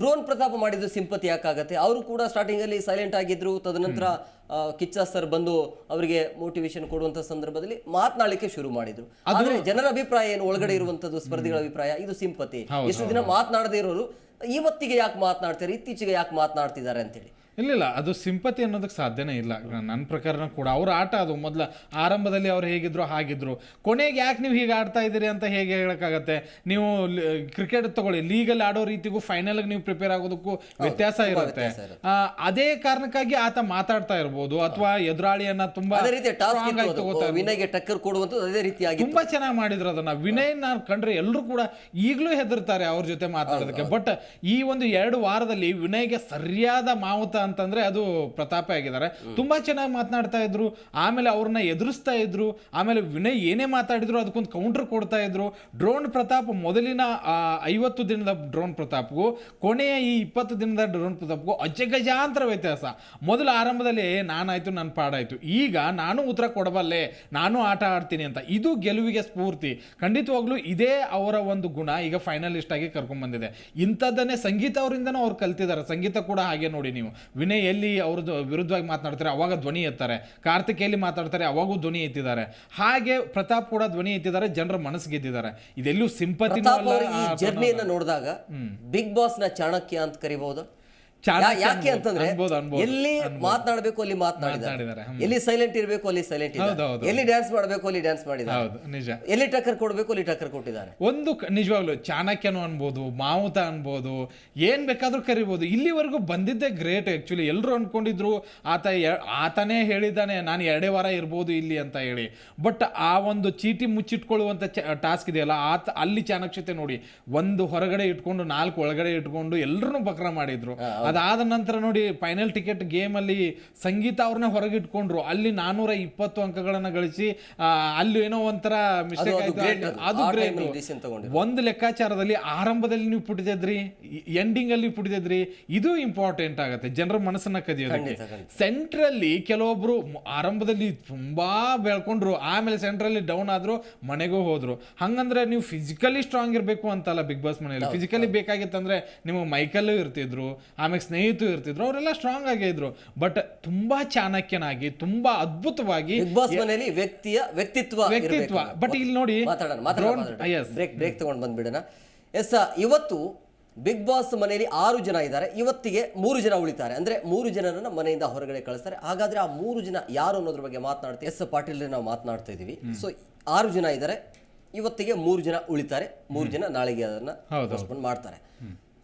ಡ್ರೋನ್ ಪ್ರತಾಪ್ ಮಾಡಿದ್ದು ಸಿಂಪತಿ ಯಾಕಾಗತ್ತೆ? ಅವರು ಕೂಡ ಸ್ಟಾರ್ಟಿಂಗ್ ಅಲ್ಲಿ ಸೈಲೆಂಟ್ ಆಗಿದ್ರು. ತದನಂತರ ಕಿಚ್ಚಾ ಕಿಚ್ಚ ಸರ್ ಬಂದು ಅವರಿಗೆ ಮೋಟಿವೇಶನ್ ಕೊಡುವಂತ ಸಂದರ್ಭದಲ್ಲಿ ಮಾತನಾಡಲಿಕ್ಕೆ ಶುರು ಮಾಡಿದ್ರು. ಆದ್ರೆ ಜನರ ಅಭಿಪ್ರಾಯ ಏನು? ಒಳಗಡೆ ಇರುವಂತದ್ದು ಸ್ಪರ್ಧಿಗಳ ಅಭಿಪ್ರಾಯ ಇದು ಸಿಂಪತಿ. ಎಷ್ಟು ದಿನ ಮಾತನಾಡದೇ ಇರೋರು ಇವತ್ತಿಗೆ ಯಾಕೆ ಮಾತನಾಡ್ತಾರೆ ಇತ್ತೀಚೆಗೆ ಯಾಕೆ ಮಾತನಾಡ್ತಿದ್ದಾರೆ ಅಂತೇಳಿ. ಇಲ್ಲ ಇಲ್ಲ ಅದು ಸಿಂಪತಿ ಅನ್ನೋದಕ್ಕೆ ಸಾಧ್ಯನೇ ಇಲ್ಲ. ನನ್ನ ಪ್ರಕಾರ ಕೂಡ. ಅವ್ರ ಆಟ ಅದು. ಮೊದಲ ಆರಂಭದಲ್ಲಿ ಅವ್ರು ಹೇಗಿದ್ರು ಹಾಗಿದ್ರು. ಕೊನೆಗೆ ಯಾಕೆ ನೀವು ಹೀಗೆ ಆಡ್ತಾ ಇದ್ದೀರಿ ಅಂತ ಹೇಗೆ ಹೇಳೋಕ್ಕಾಗತ್ತೆ? ನೀವು ಕ್ರಿಕೆಟ್ ತಗೊಳ್ಳಿ. ಲೀಗಲ್ಲಿ ಆಡೋ ರೀತಿಗೂ ಫೈನಲ್ಗೆ ನೀವು ಪ್ರಿಪೇರ್ ಆಗೋದಕ್ಕೂ ವ್ಯತ್ಯಾಸ ಇರುತ್ತೆ. ಅದೇ ಕಾರಣಕ್ಕಾಗಿ ಆತ ಮಾತಾಡ್ತಾ ಇರ್ಬೋದು. ಅಥವಾ ಎದುರಾಳಿಯನ್ನ ತುಂಬಾ ವಿನಯ್ಗೆ ಟಕ್ಕರ್ ಕೊಡುವಂಥದ್ದು ಅದೇ ರೀತಿಯಾಗಿ ತುಂಬಾ ಚೆನ್ನಾಗಿ ಮಾಡಿದ್ರು ಅದನ್ನ. ವಿನಯ್ ನಾನು ಕಂಡ್ರೆ ಎಲ್ಲರೂ ಕೂಡ ಈಗಲೂ ಹೆದರ್ತಾರೆ ಅವ್ರ ಜೊತೆ ಮಾತಾಡೋದಕ್ಕೆ. ಬಟ್ ಈ ಒಂದು ಎರಡು ವಾರದಲ್ಲಿ ವಿನಯ್ಗೆ ಸರಿಯಾದ ಮಾವುತ ಅಂತಂದ್ರೆ ಅದು ಪ್ರತಾಪೇ ಆಗಿದ್ದಾರೆ. ತುಂಬಾ ಚೆನ್ನಾಗಿ ಮಾತನಾಡ್ತಾ ಇದ್ರು. ಆಮೇಲೆ ಅವ್ರನ್ನ ಎದುರಿಸ್ತಾ ಇದ್ರು. ಆಮೇಲೆ ವಿನಯ್ ಏನೇ ಮಾತಾಡಿದ್ರು ಅದಕ್ಕೊಂದು ಕೌಂಟರ್ ಕೊಡ್ತಾ ಇದ್ರು. ಡ್ರೋನ್ ಪ್ರತಾಪ್ ಮೊದಲಿನ ಐವತ್ತು ದಿನದ ಡ್ರೋನ್ ಪ್ರತಾಪ್ಗೂ ಕೊನೆಯ ಈ ಇಪ್ಪತ್ತು ದಿನದ ಡ್ರೋನ್ ಪ್ರತಾಪ್ಗೂ ಅಜಗಜಾಂತರ ವ್ಯತ್ಯಾಸ. ಮೊದಲು ಆರಂಭದಲ್ಲಿ "ಏ, ನಾನಾಯ್ತು ನನ್ನ ಪಾಡಾಯ್ತು. ಈಗ ನಾನು ಉತ್ತರ ಕೊಡಬಲ್ಲೆ. ನಾನು ಆಟ ಆಡ್ತೀನಿ ಅಂತ. ಇದು ಗೆಲುವಿಗೆ ಸ್ಫೂರ್ತಿ. ಖಂಡಿತವಾಗ್ಲೂ ಇದೇ ಅವರ ಒಂದು ಗುಣ. ಈಗ ಫೈನಲಿಸ್ಟ್ ಆಗಿ ಕರ್ಕೊಂಡ್ ಬಂದಿದೆ. ಇಂಥದ್ದನ್ನೇ ಸಂಗೀತ ಅವರಿಂದನೂ ಅವ್ರು ಕಲ್ತಿದ್ದಾರೆ. ಸಂಗೀತ ಕೂಡ ಹಾಗೆ ನೋಡಿ ನೀವು. ವಿನಯ್ ಎಲ್ಲಿ ಅವ್ರದ್ದು ವಿರುದ್ಧವಾಗಿ ಮಾತನಾಡ್ತಾರೆ ಅವಾಗ ಧ್ವನಿ ಎತ್ತಾರೆ. ಕಾರ್ತಿಕ್ ಎಲ್ಲಿ ಮಾತಾಡ್ತಾರೆ ಅವಾಗೂ ಧ್ವನಿ ಎತ್ತಿದ್ದಾರೆ. ಹಾಗೆ ಪ್ರತಾಪ್ ಕೂಡ ಧ್ವನಿ ಎತ್ತಿದ್ದಾರೆ ಜನರ ಮನಸ್ಸು ಗೆದ್ದಿದ್ದಾರೆ ಇದೆಲ್ಲೂ ಸಿಂಪತಿ ಪ್ರತಾಪ್ ಈ ಜರ್ನಿಯನ್ನ ನೋಡಿದಾಗ ಬಿಗ್ ಬಾಸ್ನ ಚಾಣಕ್ಯ ಅಂತ ಕರಿಬಹುದು. ಯಾಕೆ ಅಂತಂದ್ರೆ ಎಲ್ಲಿ ಮಾತನಾಡಬೇಕು ಅಲ್ಲಿ ಮಾತನಾಡಿದ್ದಾರೆ. ಎಲ್ಲಿ ಸೈಲೆಂಟ್ ಇರಬೇಕು ಅಲ್ಲಿ ಸೈಲೆಂಟ್ ಹೌದು. ಎಲ್ಲಿ ಡ್ಯಾನ್ಸ್ ಮಾಡಬೇಕು ಅಲ್ಲಿ ಡ್ಯಾನ್ಸ್ ಮಾಡಿದ್ದಾರೆ. ನಿಜ. ಎಲ್ಲಿ ಟಕ್ಕರ್ ಕೊಡಬೇಕು ಅಲ್ಲಿ ಟಕ್ಕರ್ ಕೊಟ್ಟಿದ್ದಾರೆ. ಒಂದು ನಿಜವಾಗ್ಲೂ ಚಾಣಕ್ಯನು ಅನ್ಬೋದು ಮಾವುತ ಅನ್ಬೋದು ಏನ್ ಬೇಕಾದ್ರೂ ಕರಿಬೋದು. ಇಲ್ಲಿವರೆಗೂ ಬಂದಿದ್ದೆ ಗ್ರೇಟ್ ಆಕ್ಚುಲಿ ಎಲ್ಲರೂ ಅನ್ಕೊಂಡಿದ್ರು ಆತ ಆತನೇ ಹೇಳಿದ್ದಾನೆ ನಾನು ಎರಡೇ ವಾರ ಇರ್ಬೋದು ಇಲ್ಲಿ ಅಂತ ಹೇಳಿ. ಬಟ್ ಆ ಒಂದು ಚೀಟಿ ಮುಚ್ಚಿಟ್ಕೊಳ್ಳುವಂತ ಟಾಸ್ಕ್ ಇದೆಯಲ್ಲ ಆತ ಅಲ್ಲಿ ಚಾಣಕ್ಷತೆ ನೋಡಿ ಒಂದು ಹೊರಗಡೆ ಇಟ್ಕೊಂಡು ನಾಲ್ಕು ಒಳಗಡೆ ಇಟ್ಕೊಂಡು ಎಲ್ಲರನ್ನೂ ಬಕ್ರ ಮಾಡಿದ್ರು. ಅದಾದ ನಂತರ ನೋಡಿ ಫೈನಲ್ ಟಿಕೆಟ್ ಗೇಮ್ ಅಲ್ಲಿ ಸಂಗೀತ ಅವ್ರನ್ನ ಹೊರಗೆ ಇಟ್ಕೊಂಡ್ರು ಅಲ್ಲಿ ನಾನೂರ ಇಪ್ಪತ್ತು ಅಂಕಗಳನ್ನ ಗಳಿಸಿ ಅಲ್ಲಿ ಏನೋ ಒಂಥರ ಮಿಸ್ಟೇಕ್ ಆಯ್ತು. ಅದು. ಗ್ರೇಟ್. ಒಂದು ಲೆಕ್ಕಾಚಾರದಲ್ಲಿ ಆರಂಭದಲ್ಲಿ ನೀವು ಪುಟಿದ್ರಿ ಎಂಡಿಂಗ್ ಅಲ್ಲಿ ಪುಟಿದ್ರಿ ಇದು ಇಂಪಾರ್ಟೆಂಟ್ ಆಗುತ್ತೆ. ಜನರ ಮನಸ್ಸನ್ನ ಕದಿಯೋದಕ್ಕೆ. ಸೆಂಟ್ರಲ್ಲಿ ಕೆಲವೊಬ್ರು ಆರಂಭದಲ್ಲಿ ತುಂಬಾ ಬೆಳ್ಕೊಂಡ್ರು ಆಮೇಲೆ ಸೆಂಟ್ರಲ್ಲಿ ಡೌನ್ ಆದ್ರು ಮನೆಗೂ ಹೋದ್ರು. ಹಂಗಂದ್ರೆ ನೀವು ಫಿಸಿಕಲಿ ಸ್ಟ್ರಾಂಗ್ ಇರಬೇಕು ಅಂತಲ್ಲ ಬಿಗ್ ಬಾಸ್ ಮನೆಯಲ್ಲಿ. ಫಿಸಿಕಲಿ ಬೇಕಾಗಿತ್ತಂದ್ರೆ ನಿಮಗೆ ಮೈಕಲ್ಲೂ ಇರ್ತಿದ್ರು ಆಮೇಲೆ ಸ್ನೇಹಿತರು ಇರ್ತಿದ್ರು ಅವರೆಲ್ಲ ಸ್ಟ್ರಾಂಗ್ ಆಗೇ ಇದ್ರು. ಬಟ್ ತುಂಬಾ ಚಾಣಕ್ಯನಾಗಿ ತುಂಬಾ ಅದ್ಭುತವಾಗಿ ಬಿಗ್ ಬಾಸ್ ಮನೆಯಲ್ಲಿ ವ್ಯಕ್ತಿಯ ವ್ಯಕ್ತಿತ್ವ ವ್ಯಕ್ತಿತ್ವ. ಬಟ್ ಇಲ್ಲಿ ನೋಡಿ ಮಾತಾಡೋಣ ಮಾತಾಡೋಣ. ಬ್ರೇಕ್ ಬ್ರೇಕ್ ತಗೊಂಡು ಬಂದ್ಬಿಡೋಣ. ಎಸ್ ಇವತ್ತು ಬಿಗ್ ಬಾಸ್ ಮನೆಯಲ್ಲಿ ಆರು ಜನ ಇದ್ದಾರೆ. ಇವತ್ತಿಗೆ ಮೂರು ಜನ ಉಳಿತಾರೆ. ಅಂದ್ರೆ ಮೂರು ಜನರನ್ನ ಮನೆಯಿಂದ ಹೊರಗಡೆ ಕಳಿಸ್ತಾರೆ. ಹಾಗಾದ್ರೆ ಆ ಮೂರು ಜನ ಯಾರು ಅನ್ನೋದ್ರ ಬಗ್ಗೆ ಮಾತನಾಡ್ತೀವಿ? ಎಸ್ ಪಾಟೀಲ್ ನಾವು ಮಾತನಾಡ್ತಾ ಇದೀವಿ ಸೊ ಆರು ಜನ ಇದ್ದಾರೆ. ಇವತ್ತಿಗೆ ಮೂರು ಜನ ಉಳಿತಾರೆ. ಮೂರು ಜನ ನಾಳೆಗೆ ಅದನ್ನ postpone ಮಾಡ್ತಾರೆ.